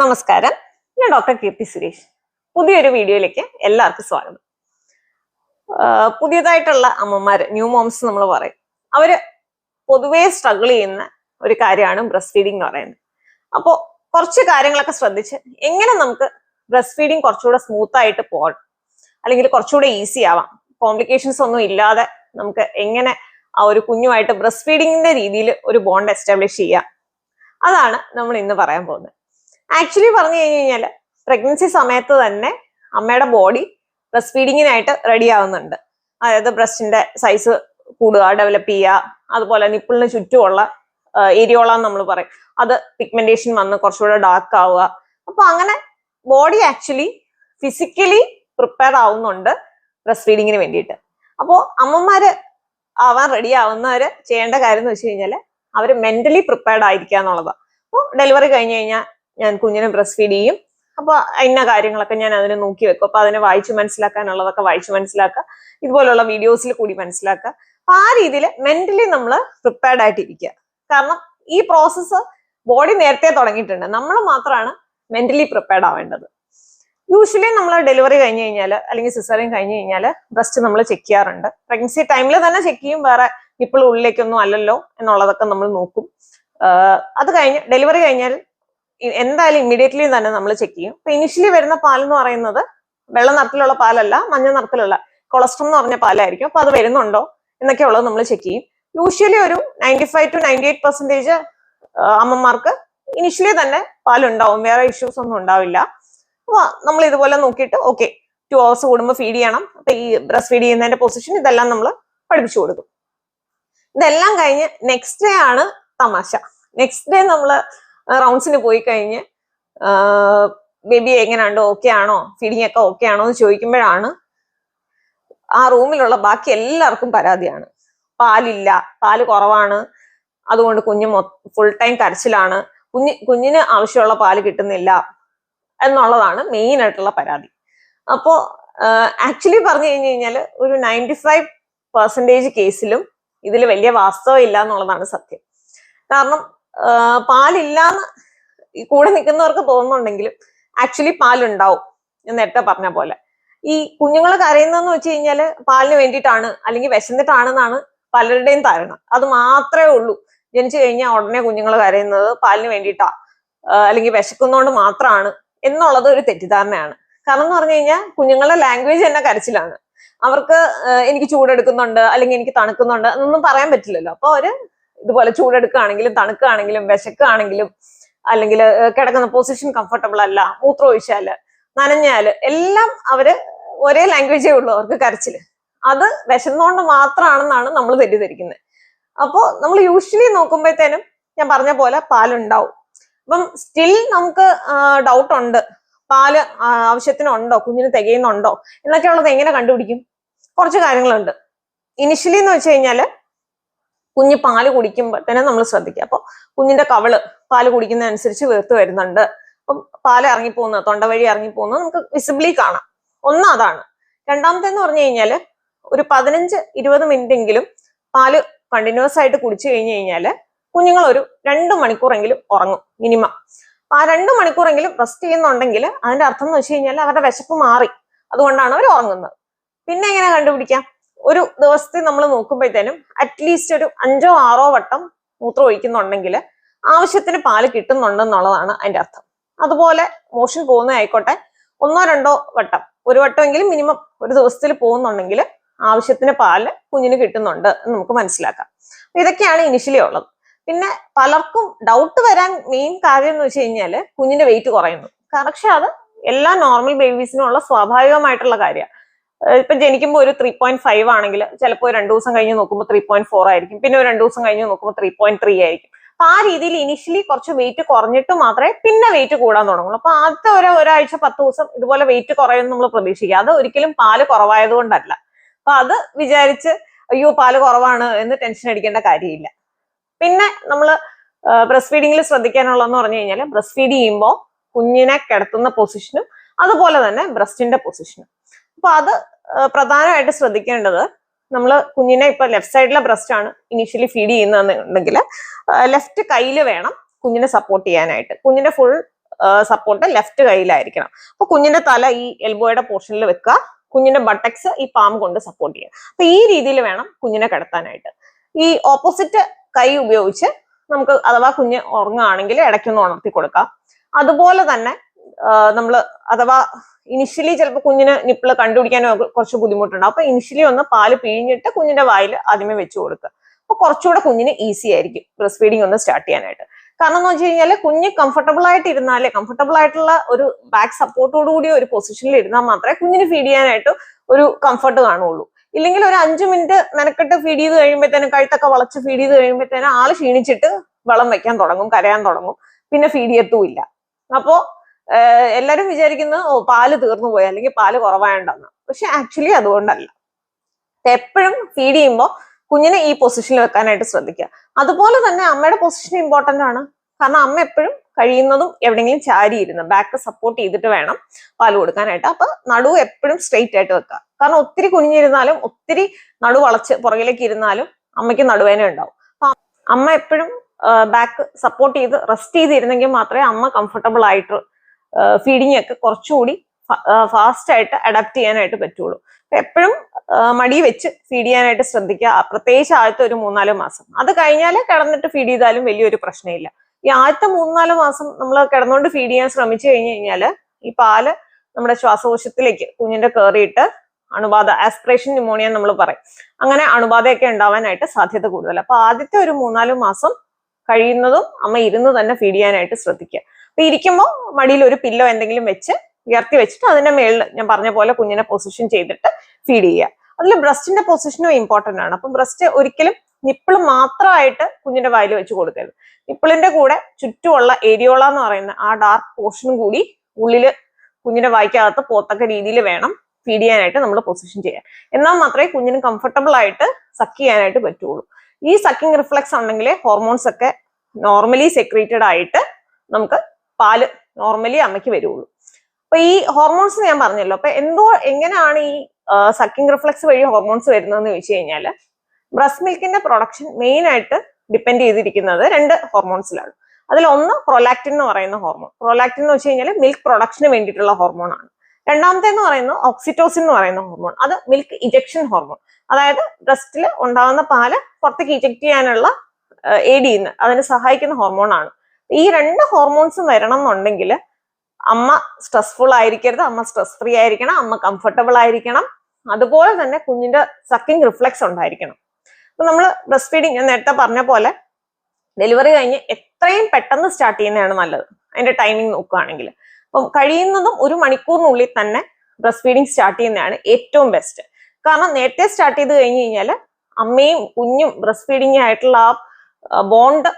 നമസ്കാരം. ഞാൻ ഡോക്ടർ കീർത്തി സുരേഷ്. പുതിയൊരു വീഡിയോയിലേക്ക് എല്ലാവർക്കും സ്വാഗതം. പുതിയതായിട്ടുള്ള അമ്മമാര് ന്യൂ മോംസ് നമ്മൾ പറയും. അവർ പൊതുവേ സ്ട്രഗിൾ ചെയ്യുന്ന ഒരു കാര്യമാണ് ബ്രസ്റ്റ് ഫീഡിംഗ് എന്ന് പറയുന്നത്. അപ്പോൾ കുറച്ച് കാര്യങ്ങളൊക്കെ ശ്രദ്ധിച്ച് എങ്ങനെ നമുക്ക് ബ്രസ്റ്റ് ഫീഡിംഗ് കുറച്ചുകൂടെ സ്മൂത്ത് ആയിട്ട് പോകണം. അല്ലെങ്കിൽ കുറച്ചുകൂടെ ഈസി ആവാം. കോംപ്ലിക്കേഷൻസ് ഒന്നും ഇല്ലാതെ നമുക്ക് എങ്ങനെ ആ ഒരു കുഞ്ഞുമായിട്ട് ബ്രസ്റ്റ് ഫീഡിങ്ങിന്റെ രീതിയിൽ ഒരു ബോണ്ട് എസ്റ്റാബ്ലിഷ് ചെയ്യാം. അതാണ് നമ്മൾ ഇന്ന് പറയാൻ പോകുന്നത്. ആക്ച്വലി പറഞ്ഞു കഴിഞ്ഞു കഴിഞ്ഞാൽ പ്രഗ്നൻസി സമയത്ത് തന്നെ അമ്മയുടെ ബോഡി ബ്രസ്റ്റ് ഫീഡിങ്ങിനായിട്ട് റെഡി ആവുന്നുണ്ട്. അതായത് ബ്രസ്റ്റിന്റെ സൈസ് കൂടുക ഡെവലപ്പ് ചെയ്യുക അതുപോലെ നിപ്പിളിന് ചുറ്റുമുള്ള ഏരിയോളം നമ്മൾ പറയും. അത് പിഗ്മെന്റേഷൻ വന്ന് കുറച്ചുകൂടെ ഡാർക്ക് ആവുക. അപ്പൊ അങ്ങനെ ബോഡി ആക്ച്വലി ഫിസിക്കലി പ്രിപ്പയർ ആവുന്നുണ്ട് ബ്രസ്റ്റ് ഫീഡിങ്ങിന് വേണ്ടിയിട്ട്. അപ്പോൾ അമ്മമാര് ആവാൻ റെഡി ആവുന്നവര് ചെയ്യേണ്ട കാര്യം എന്ന് വെച്ച് കഴിഞ്ഞാൽ അവർ മെന്റലി പ്രിപ്പയർഡ് ആയിരിക്കുക എന്നുള്ളതാണ് അപ്പോൾ ഡെലിവറി കഴിഞ്ഞ് കഴിഞ്ഞാൽ ഞാൻ കുഞ്ഞിനെ ബ്രസ്റ്റ് ഫീഡ് ചെയ്യും. അപ്പൊ ഇന്ന കാര്യങ്ങളൊക്കെ ഞാൻ അതിനെ നോക്കി വെക്കും. അപ്പൊ അതിനെ വായിച്ചു മനസ്സിലാക്കാനുള്ളതൊക്കെ വായിച്ചു മനസ്സിലാക്കുക. ഇതുപോലുള്ള വീഡിയോസിൽ കൂടി മനസ്സിലാക്കുക. ആ രീതിയിൽ മെന്റലി നമ്മൾ പ്രിപ്പയർഡ് ആയിട്ടിരിക്കുക. കാരണം ഈ പ്രോസസ്സ് ബോഡി നേരത്തെ തുടങ്ങിയിട്ടുണ്ട്. നമ്മൾ മാത്രമാണ് മെന്റലി പ്രിപ്പയർഡ് ആവേണ്ടത്. യൂഷ്വലി നമ്മൾ ഡെലിവറി കഴിഞ്ഞ് കഴിഞ്ഞാൽ അല്ലെങ്കിൽ സിസറിങ് കഴിഞ്ഞ് കഴിഞ്ഞാൽ ബ്രസ്റ്റ് നമ്മൾ ചെക്ക് ചെയ്യാറുണ്ട്. പ്രഗ്നൻസി ടൈമിൽ തന്നെ ചെക്ക് ചെയ്യും. വേറെ ഇപ്പോൾ ഉള്ളിലേക്കൊന്നും അല്ലല്ലോ എന്നുള്ളതൊക്കെ നമ്മൾ നോക്കും. അത് കഴിഞ്ഞ് ഡെലിവറി കഴിഞ്ഞാൽ എന്തായാലും ഇമ്മീഡിയറ്റ്ലി തന്നെ നമ്മൾ ചെക്ക് ചെയ്യും. അപ്പൊ ഇനിഷ്യലി വരുന്ന പാൽ എന്ന് പറയുന്നത് വെള്ള നിറത്തിലുള്ള പാലല്ല മഞ്ഞ നിറത്തിലുള്ള കൊളസ്ട്രോൾ എന്ന് പറഞ്ഞ പാലായിരിക്കും. അപ്പൊ അത് വരുന്നുണ്ടോ എന്നൊക്കെ ഉള്ളത് നമ്മൾ ചെക്ക് ചെയ്യും. യൂഷ്വലി ഒരു ninety five to ninety eight percentage അമ്മമാർക്ക് ഇനിഷ്യലി തന്നെ പാലുണ്ടാവും. വേറെ ഇഷ്യൂസ് ഒന്നും ഉണ്ടാവില്ല. അപ്പൊ നമ്മൾ ഇതുപോലെ നോക്കിയിട്ട് ഓക്കെ ടു അവേഴ്സ് കൂടുമ്പോൾ ഫീഡ് ചെയ്യണം. അപ്പൊ ഈ ബ്രസ്റ്റ് ഫീഡ് ചെയ്യുന്നതിന്റെ പൊസിഷൻ ഇതെല്ലാം നമ്മൾ പഠിപ്പിച്ചു കൊടുക്കും. ഇതെല്ലാം കഴിഞ്ഞ് നെക്സ്റ്റ് ഡേ ആണ് തമാശ. നെക്സ്റ്റ് ഡേ നമ്മൾ റൗണ്ട്സിന് പോയി കഴിഞ്ഞ് ബേബി എങ്ങനെയുണ്ട്? ഓക്കെ ആണോ? ഫീഡിങ് ഒക്കെ ഓക്കെ ആണോ എന്ന് ചോദിക്കുമ്പോഴാണ് ആ റൂമിലുള്ള ബാക്കി എല്ലാവർക്കും പരാതിയാണ്. പാലില്ല. പാൽ കുറവാണ്. അതുകൊണ്ട് കുഞ്ഞ് ഫുൾ ടൈം കരച്ചിലാണ്. കുഞ്ഞ് കുഞ്ഞിന് ആവശ്യമുള്ള പാൽ കിട്ടുന്നില്ല എന്നുള്ളതാണ് മെയിൻ ആയിട്ടുള്ള പരാതി. അപ്പോ ആക്ച്വലി പറഞ്ഞു കഴിഞ്ഞു കഴിഞ്ഞാൽ ഒരു നയന്റി ഫൈവ് പെർസെന്റേജ് കേസിലും ഇതിൽ വലിയ വാസ്തവം ഇല്ല എന്നുള്ളതാണ് സത്യം. കാരണം പാലില്ലാന്ന് ഈ കൂടെ നിൽക്കുന്നവർക്ക് തോന്നുന്നുണ്ടെങ്കിലും ആക്ച്വലി പാലുണ്ടാവും ഞാൻ നേരത്തെ പറഞ്ഞ പോലെ. ഈ കുഞ്ഞുങ്ങൾ കരയുന്നതെന്ന് വെച്ച് കഴിഞ്ഞാൽ പാലിന് വേണ്ടിയിട്ടാണ് അല്ലെങ്കിൽ വിശന്നിട്ടാണെന്നാണ് പലരുടെയും ധാരണ. അത് മാത്രമേ ഉള്ളൂ. ജനിച്ചു കഴിഞ്ഞാൽ ഉടനെ കുഞ്ഞുങ്ങൾ കരയുന്നത് പാലിന് വേണ്ടിയിട്ടാ അല്ലെങ്കിൽ വിശക്കുന്നതുകൊണ്ട് മാത്രമാണ് എന്നുള്ളത് ഒരു തെറ്റിദ്ധാരണയാണ്. കാരണം എന്ന് പറഞ്ഞു കഴിഞ്ഞാൽ കുഞ്ഞുങ്ങളുടെ ലാംഗ്വേജ് തന്നെ കരച്ചിലാണ്. അവർക്ക് എനിക്ക് ചൂടെടുക്കുന്നുണ്ട് അല്ലെങ്കിൽ എനിക്ക് തണുക്കുന്നുണ്ട് എന്നൊന്നും പറയാൻ പറ്റില്ലല്ലോ. അപ്പൊ അവർ ഇതുപോലെ ചൂടെടുക്കുകയാണെങ്കിലും തണുക്കുകയാണെങ്കിലും വിശക്കുകയാണെങ്കിലും അല്ലെങ്കിൽ കിടക്കുന്ന പൊസിഷൻ കംഫർട്ടബിൾ അല്ല മൂത്രം ഒഴിച്ചാൽ നനഞ്ഞാൽ എല്ലാം അവർ ഒരേ ലാംഗ്വേജേ ഉള്ളൂ അവർക്ക് കരച്ചിൽ. അത് വിശന്നുകൊണ്ട് മാത്രമാണെന്നാണ് നമ്മൾ തെറ്റിദ്ധരിക്കുന്നത് അപ്പോൾ നമ്മൾ യൂഷ്വലി നോക്കുമ്പോഴത്തേനും ഞാൻ പറഞ്ഞ പോലെ പാലുണ്ടാവും. അപ്പം സ്റ്റിൽ നമുക്ക് ഡൗട്ട് ഉണ്ട്. പാൽ ആവശ്യത്തിനുണ്ടോ കുഞ്ഞിന് തികയുന്നുണ്ടോ എന്നൊക്കെയുള്ളത് എങ്ങനെ കണ്ടുപിടിക്കും? കുറച്ച് കാര്യങ്ങളുണ്ട്. ഇനിഷ്യലി എന്ന് വെച്ച് കഴിഞ്ഞാൽ കുഞ്ഞ് പാൽ കുടിക്കുമ്പോൾ തന്നെ നമ്മൾ ശ്രദ്ധിക്കുക. അപ്പോൾ കുഞ്ഞിന്റെ കവൾ പാൽ കുടിക്കുന്നതനുസരിച്ച് വീർത്ത് വരുന്നുണ്ട്. അപ്പം പാൽ ഇറങ്ങിപ്പോകുന്നത് തൊണ്ട വഴി ഇറങ്ങിപ്പോകുന്നത് നമുക്ക് വിസിബിളി കാണാം. ഒന്ന് അതാണ്. രണ്ടാമത്തെ എന്ന് പറഞ്ഞു കഴിഞ്ഞാൽ ഒരു പതിനഞ്ച് ഇരുപത് മിനിറ്റ് എങ്കിലും പാൽ കണ്ടിന്യൂസ് ആയിട്ട് കുടിച്ചു കഴിഞ്ഞു കഴിഞ്ഞാൽ കുഞ്ഞുങ്ങൾ ഒരു രണ്ട് മണിക്കൂറെങ്കിലും ഉറങ്ങും മിനിമം അപ്പൊ ആ രണ്ട് മണിക്കൂറെങ്കിലും റെസ്റ്റ് ചെയ്യുന്നുണ്ടെങ്കിൽ അതിന്റെ അർത്ഥം എന്ന് വെച്ച് കഴിഞ്ഞാൽ അവരുടെ വിശപ്പ് മാറി. അതുകൊണ്ടാണ് അവർ ഉറങ്ങുന്നത്. പിന്നെ എങ്ങനെ കണ്ടുപിടിക്കാം? ഒരു ദിവസത്തെ നമ്മൾ നോക്കുമ്പോഴത്തേനും അറ്റ്ലീസ്റ്റ് ഒരു അഞ്ചോ ആറോ വട്ടം മൂത്രം ഒഴിക്കുന്നുണ്ടെങ്കിൽ ആവശ്യത്തിന് പാൽ കിട്ടുന്നുണ്ടെന്നുള്ളതാണ് അതിന്റെ അർത്ഥം. അതുപോലെ മോഷൻ പോകുന്നതായിക്കോട്ടെ ഒന്നോ രണ്ടോ വട്ടം. ഒരു വട്ടമെങ്കിലും മിനിമം ഒരു ദിവസത്തിൽ പോകുന്നുണ്ടെങ്കിൽ ആവശ്യത്തിന് പാൽ കുഞ്ഞിന് കിട്ടുന്നുണ്ട് എന്ന് നമുക്ക് മനസ്സിലാക്കാം. ഇതൊക്കെയാണ് ഇനിഷ്യലി ഉള്ളത്. പിന്നെ പലർക്കും ഡൗട്ട് വരാൻ മെയിൻ കാര്യം എന്ന് വെച്ച് കഴിഞ്ഞാൽ കുഞ്ഞിന്റെ വെയിറ്റ് കുറയുന്നു. പക്ഷെ അത് എല്ലാ നോർമൽ ബേബീസിനും ഉള്ള സ്വാഭാവികമായിട്ടുള്ള കാര്യമാണ് ഇപ്പൊ ജനിക്കുമ്പോൾ ഒരു ത്രീ പോയിന്റ് ഫൈവ് ആണെങ്കിൽ ചിലപ്പോൾ രണ്ടു ദിവസം കഴിഞ്ഞ് നോക്കുമ്പോൾ ത്രീ പോയിന്റ് ഫോർ ആയിരിക്കും. പിന്നെ ഒരു രണ്ടു ദിവസം കഴിഞ്ഞ് നോക്കുമ്പോൾ ത്രീ പോയിന്റ് ത്രീ ആയിരിക്കും. അപ്പൊ ആ രീതിയിൽ ഇനിഷ്യലി കുറച്ച് വെയിറ്റ് കുറഞ്ഞിട്ട് മാത്രമേ പിന്നെ വെയിറ്റ് കൂടാൻ തുടങ്ങുള്ളൂ. അപ്പൊ ആദ്യത്തെ ഒരു ഒരാഴ്ച പത്ത് ദിവസം ഇതുപോലെ വെയിറ്റ് കുറയുമെന്ന് നമ്മൾ പ്രതീക്ഷിക്കുക. അത് ഒരിക്കലും പാൽ കുറവായത് കൊണ്ടല്ല അപ്പൊ അത് വിചാരിച്ച് അയ്യോ പാൽ കുറവാണ് എന്ന് ടെൻഷൻ അടിക്കേണ്ട കാര്യമില്ല. പിന്നെ നമ്മൾ ബ്രസ്റ്റ് ഫീഡിങ്ങിൽ ശ്രദ്ധിക്കാനുള്ളതെന്ന് പറഞ്ഞു കഴിഞ്ഞാൽ ബ്രസ്റ്റ് ഫീഡ് ചെയ്യുമ്പോൾ കുഞ്ഞിനെ കിടത്തുന്ന പൊസിഷനും അതുപോലെ തന്നെ ബ്രസ്റ്റിന്റെ പൊസിഷനും അപ്പൊ അത് പ്രധാനമായിട്ട് ശ്രദ്ധിക്കേണ്ടത് നമ്മൾ കുഞ്ഞിനെ ഇപ്പൊ ലെഫ്റ്റ് സൈഡിലെ ബ്രസ്റ്റ് ആണ് ഇനീഷ്യലി ഫീഡ് ചെയ്യുന്നതെന്നുണ്ടെങ്കിൽ ലെഫ്റ്റ് കയ്യിൽ വേണം കുഞ്ഞിനെ സപ്പോർട്ട് ചെയ്യാനായിട്ട്. കുഞ്ഞിന്റെ ഫുൾ സപ്പോർട്ട് ലെഫ്റ്റ് കയ്യിലായിരിക്കണം. അപ്പൊ കുഞ്ഞിന്റെ തല ഈ എൽബോയുടെ പോർഷനിൽ വെക്കുക. കുഞ്ഞിന്റെ ബട്ടക്സ് ഈ പാം കൊണ്ട് സപ്പോർട്ട് ചെയ്യുക. അപ്പൊ ഈ രീതിയിൽ വേണം കുഞ്ഞിനെ കിടത്താനായിട്ട്. ഈ ഓപ്പോസിറ്റ് കൈ ഉപയോഗിച്ച് നമുക്ക് അഥവാ കുഞ്ഞ് ഉറങ്ങുകയാണെങ്കിൽ ഇടയ്ക്കൊന്ന് ഉണർത്തി കൊടുക്കാം അതുപോലെ തന്നെ നമ്മൾ അഥവാ ഇനിഷ്യലി ചിലപ്പോൾ കുഞ്ഞിന് നിപ്പിൾ കണ്ടുപിടിക്കാനോ കുറച്ച് ബുദ്ധിമുട്ടുണ്ടാവും. അപ്പൊ ഇനിഷ്യലി ഒന്ന് പാൽ പിഴിഞ്ഞിട്ട് കുഞ്ഞിന്റെ വായിൽ ആദ്യമേ വെച്ച് കൊടുക്കുക. അപ്പൊ കുറച്ചുകൂടെ കുഞ്ഞിന് ഈസി ആയിരിക്കും ബ്രസ്റ്റ് ഫീഡിങ് ഒന്ന് സ്റ്റാർട്ട് ചെയ്യാനായിട്ട്. കാരണം എന്ന് വെച്ച് കഴിഞ്ഞാൽ കുഞ്ഞ് കംഫർട്ടബിൾ ആയിട്ട് ഇരുന്നാലേ കംഫർട്ടബിൾ ആയിട്ടുള്ള ഒരു ബാക്ക് സപ്പോർട്ടോട് കൂടി ഒരു പൊസിഷനിൽ ഇരുന്നാൽ മാത്രമേ കുഞ്ഞിന് ഫീഡ് ചെയ്യാനായിട്ട് ഒരു കംഫർട്ട് കാണുള്ളൂ. ഇല്ലെങ്കിൽ ഒരു അഞ്ചു മിനിറ്റ് മെനക്കെട്ട് ഫീഡ് ചെയ്ത് കഴിയുമ്പോഴത്തേനും കഴുത്തൊക്കെ വളച്ച് ഫീഡ് ചെയ്ത് കഴിയുമ്പോഴത്തേനും ആൾ ക്ഷീണിച്ചിട്ട് വളം വെക്കാൻ തുടങ്ങും കരയാൻ തുടങ്ങും. പിന്നെ ഫീഡ് ചെയ്യത്തുമില്ല. അപ്പോ എല്ലാരും വിചാരിക്കുന്നത് ഓ പാൽ തീർന്നു പോയി അല്ലെങ്കിൽ പാൽ കുറവായുണ്ടെന്ന്. പക്ഷെ ആക്ച്വലി അതുകൊണ്ടല്ല. എപ്പോഴും ഫീഡ് ചെയ്യുമ്പോൾ കുഞ്ഞിനെ ഈ പൊസിഷനിൽ വെക്കാനായിട്ട് ശ്രദ്ധിക്കുക. അതുപോലെ തന്നെ അമ്മയുടെ പൊസിഷൻ ഇമ്പോർട്ടന്റ് ആണ്. കാരണം അമ്മ എപ്പോഴും കഴിയുന്നതും എവിടെയെങ്കിലും ചാരി ബാക്ക് സപ്പോർട്ട് ചെയ്തിട്ട് വേണം പാൽ കൊടുക്കാനായിട്ട്. അപ്പൊ നടു എപ്പോഴും സ്ട്രെയിറ്റ് ആയിട്ട് വെക്കുക. കാരണം ഒത്തിരി കുഞ്ഞിരുന്നാലും ഒത്തിരി നടു വളച്ച് പുറകിലേക്ക് ഇരുന്നാലും അമ്മയ്ക്ക് നടുവേന ഉണ്ടാവും. അപ്പൊ അമ്മ എപ്പോഴും ബാക്ക് സപ്പോർട്ട് ചെയ്ത് റെസ്റ്റ് ചെയ്തിരുന്നെങ്കിൽ മാത്രമേ അമ്മ കംഫർട്ടബിൾ ആയിട്ട് ഫീഡിങ് ഒക്കെ കുറച്ചുകൂടി ഫാസ്റ്റ് ആയിട്ട് അഡാപ്റ്റ് ചെയ്യാനായിട്ട് പറ്റുള്ളൂ. എപ്പോഴും മടി വെച്ച് ഫീഡ് ചെയ്യാനായിട്ട് ശ്രദ്ധിക്കുക. പ്രത്യേകിച്ച് ആദ്യത്തെ ഒരു മൂന്നാൽ മാസം. അത് കഴിഞ്ഞാൽ കിടന്നിട്ട് ഫീഡ് ചെയ്താലും വലിയൊരു പ്രശ്നമില്ല. ഈ ആദ്യത്തെ മൂന്നാൽ മാസം നമ്മൾ കിടന്നുകൊണ്ട് ഫീഡ് ചെയ്യാൻ ശ്രമിച്ചു കഴിഞ്ഞു കഴിഞ്ഞാൽ ഈ പാൽ നമ്മുടെ ശ്വാസകോശത്തിലേക്ക് കുഞ്ഞിന്റെ കയറിയിട്ട് അണുബാധ ആസ്പിറേഷൻ ന്യൂമോണിയ നമ്മൾ പറയും. അങ്ങനെ അണുബാധയൊക്കെ ഉണ്ടാവാനായിട്ട് സാധ്യത കൂടുതൽ അപ്പൊ ആദ്യത്തെ ഒരു മൂന്നാൽ മാസം കഴിയുന്നതും അമ്മ ഇരുന്ന് തന്നെ ഫീഡ് ചെയ്യാനായിട്ട് ശ്രദ്ധിക്കുക. അപ്പൊ ഇരിക്കുമ്പോൾ മടിയിൽ ഒരു പില്ലോ എന്തെങ്കിലും വെച്ച് ഉയർത്തി വെച്ചിട്ട് അതിന്റെ മേളിൽ ഞാൻ പറഞ്ഞ പോലെ കുഞ്ഞിനെ പൊസിഷൻ ചെയ്തിട്ട് ഫീഡ് ചെയ്യുക. അതിൽ ബ്രസ്റ്റിന്റെ പൊസിഷനും ഇമ്പോർട്ടന്റ് ആണ്. അപ്പം ബ്രസ്റ്റ് ഒരിക്കലും നിപ്പിൾ മാത്രമായിട്ട് കുഞ്ഞിന്റെ വായിൽ വെച്ച് കൊടുക്കരുത്. നിപ്പിളിന്റെ കൂടെ ചുറ്റുമുള്ള ഏരിയോള എന്ന് പറയുന്ന ആ ഡാർക്ക് പോർഷനും കൂടി ഉള്ളിൽ കുഞ്ഞിന്റെ വായിക്കകത്ത് പോത്തക്ക രീതിയിൽ വേണം ഫീഡ് ചെയ്യാനായിട്ട് നമ്മൾ പൊസിഷൻ ചെയ്യാൻ എന്നാൽ മാത്രമേ കുഞ്ഞിന് കംഫർട്ടബിൾ ആയിട്ട് സക്ക് ചെയ്യാനായിട്ട് പറ്റുള്ളൂ. ഈ സക്കിംഗ് റിഫ്ലക്സ് ഉണ്ടെങ്കിൽ ഹോർമോൺസ് ഒക്കെ നോർമലി സെക്രീറ്റഡ് ആയിട്ട് നമുക്ക് പാൽ നോർമലി അമ്മയ്ക്ക് വരുള്ളൂ. അപ്പൊ ഈ ഹോർമോൺസ് ഞാൻ പറഞ്ഞല്ലോ. അപ്പൊ എന്തോ എങ്ങനെയാണ് ഈ സക്കിംഗ് റിഫ്ലക്സ് വഴി ഹോർമോൺസ് വരുന്നതെന്ന് ചോദിച്ചു കഴിഞ്ഞാൽ ബ്രസ്റ്റ് മിൽക്കിന്റെ പ്രൊഡക്ഷൻ മെയിൻ ആയിട്ട് ഡിപ്പെൻഡ് ചെയ്തിരിക്കുന്നത് രണ്ട് ഹോർമോൺസിലാണ് അതിൽ ഒന്ന് പ്രൊലാക്റ്റിൻ എന്ന് പറയുന്ന ഹോർമോൺ പ്രൊലാക്റ്റിൻ എന്ന് വെച്ച് കഴിഞ്ഞാൽ മിൽക്ക് പ്രൊഡക്ഷന് വേണ്ടിയിട്ടുള്ള ഹോർമോൺ ആണ്. രണ്ടാമത്തെ എന്ന് പറയുന്നത് ഓക്സിറ്റോസിൻ എന്ന് പറയുന്ന ഹോർമോൺ അത് മിൽക്ക് ഇജക്ഷൻ ഹോർമോൺ അതായത് ബ്രസ്റ്റിൽ ഉണ്ടാകുന്ന പാൽ പുറത്തേക്ക് ഇജക്ട് ചെയ്യാനുള്ള എയ്ഡ് ചെയ്യുന്ന അതിന് സഹായിക്കുന്ന ഹോർമോൺ ആണ്. ഈ രണ്ട് ഹോർമോൺസും വരണം എന്നുണ്ടെങ്കിൽ അമ്മ സ്ട്രെസ്ഫുൾ ആയിരിക്കരുത് അമ്മ സ്ട്രെസ് ഫ്രീ ആയിരിക്കണം അമ്മ കംഫർട്ടബിൾ ആയിരിക്കണം. അതുപോലെ തന്നെ കുഞ്ഞിന്റെ സക്കിംഗ് റിഫ്ലക്സ് ഉണ്ടായിരിക്കണം. അപ്പൊ നമ്മൾ ബ്രസ്റ്റ് ഫീഡിങ് ഞാൻ നേരത്തെ പറഞ്ഞ പോലെ ഡെലിവറി കഴിഞ്ഞ് എത്രയും പെട്ടെന്ന് സ്റ്റാർട്ട് ചെയ്യുന്നതാണ് നല്ലത്. അതിന്റെ ടൈമിംഗ് നോക്കുകയാണെങ്കിൽ. അപ്പം കഴിയുന്നതും ഒരു മണിക്കൂറിനുള്ളിൽ തന്നെ ബ്രസ്റ്റ് ഫീഡിങ് സ്റ്റാർട്ട് ചെയ്യുന്നതാണ് ഏറ്റവും ബെസ്റ്റ് കാരണം നേരത്തെ സ്റ്റാർട്ട് ചെയ്ത് കഴിഞ്ഞ് കഴിഞ്ഞാൽ അമ്മയും കുഞ്ഞും ബ്രസ്റ്റ് ഫീഡിങ് ആയിട്ടുള്ള ആ ബോണ്ട്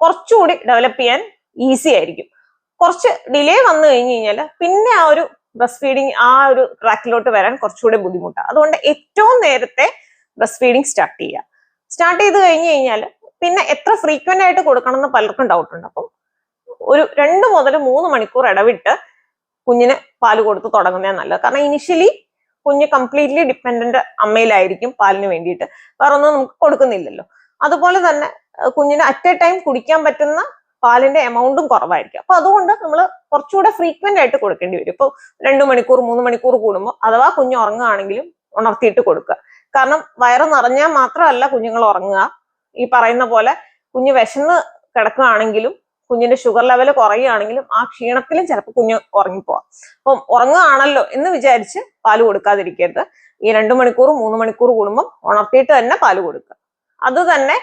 കുറച്ചുകൂടി ഡെവലപ്പ് ചെയ്യാൻ ഈസി ആയിരിക്കും. കുറച്ച് ഡിലേ വന്നു കഴിഞ്ഞ് കഴിഞ്ഞാൽ പിന്നെ ആ ഒരു ബ്രസ്റ്റ് ഫീഡിങ് ആ ഒരു ട്രാക്കിലോട്ട് വരാൻ കുറച്ചുകൂടി ബുദ്ധിമുട്ടാണ് അതുകൊണ്ട് ഏറ്റവും നേരത്തെ ബ്രസ്റ്റ് ഫീഡിങ് സ്റ്റാർട്ട് ചെയ്യുക. സ്റ്റാർട്ട് ചെയ്ത് കഴിഞ്ഞ് കഴിഞ്ഞാൽ പിന്നെ എത്ര ഫ്രീക്വന്റ് ആയിട്ട് കൊടുക്കണം എന്ന് പലർക്കും ഡൗട്ട് ഉണ്ട്. അപ്പം ഒരു രണ്ട് മുതൽ മൂന്ന് മണിക്കൂർ ഇടവിട്ട് കുഞ്ഞിന് പാൽ കൊടുത്ത് തുടങ്ങുന്നതാണ് നല്ലത്. കാരണം ഇനിഷ്യലി കുഞ്ഞ് കംപ്ലീറ്റ്ലി ഡിപ്പെൻഡന്റ് അമ്മയിലായിരിക്കും പാലിന് വേണ്ടിയിട്ട്. വേറെ ഒന്നും നമുക്ക് കൊടുക്കുന്നില്ലല്ലോ. അതുപോലെ തന്നെ കുഞ്ഞിന് അറ്റ് എ ടൈം കുടിക്കാൻ പറ്റുന്ന പാലിന്റെ എമൗണ്ടും കുറവായിരിക്കും. അപ്പൊ അതുകൊണ്ട് നമ്മൾ കുറച്ചുകൂടെ ഫ്രീക്വന്റ് ആയിട്ട് കൊടുക്കേണ്ടി വരും. ഇപ്പൊ രണ്ടു മണിക്കൂർ മൂന്ന് മണിക്കൂർ കൂടുമ്പോൾ അഥവാ കുഞ്ഞ് ഉറങ്ങുകയാണെങ്കിലും ഉണർത്തിയിട്ട് കൊടുക്കുക. കാരണം വയറ് നിറഞ്ഞാൽ മാത്രമല്ല കുഞ്ഞുങ്ങൾ ഉറങ്ങുക. ഈ പറയുന്ന പോലെ കുഞ്ഞ് വിശന്ന് കിടക്കുകയാണെങ്കിലും കുഞ്ഞിന്റെ ഷുഗർ ലെവൽ കുറയുകയാണെങ്കിലും ആ ക്ഷീണത്തിലും ചിലപ്പോൾ കുഞ്ഞ് ഉറങ്ങിപ്പോവാം. അപ്പം ഉറങ്ങുകയാണല്ലോ എന്ന് വിചാരിച്ച് പാൽ കൊടുക്കാതിരിക്കരുത്. ഈ രണ്ടു മണിക്കൂർ മൂന്ന് മണിക്കൂർ കൂടുമ്പോൾ ഉണർത്തിയിട്ട് തന്നെ പാൽ കൊടുക്കുക. അത് തന്നെ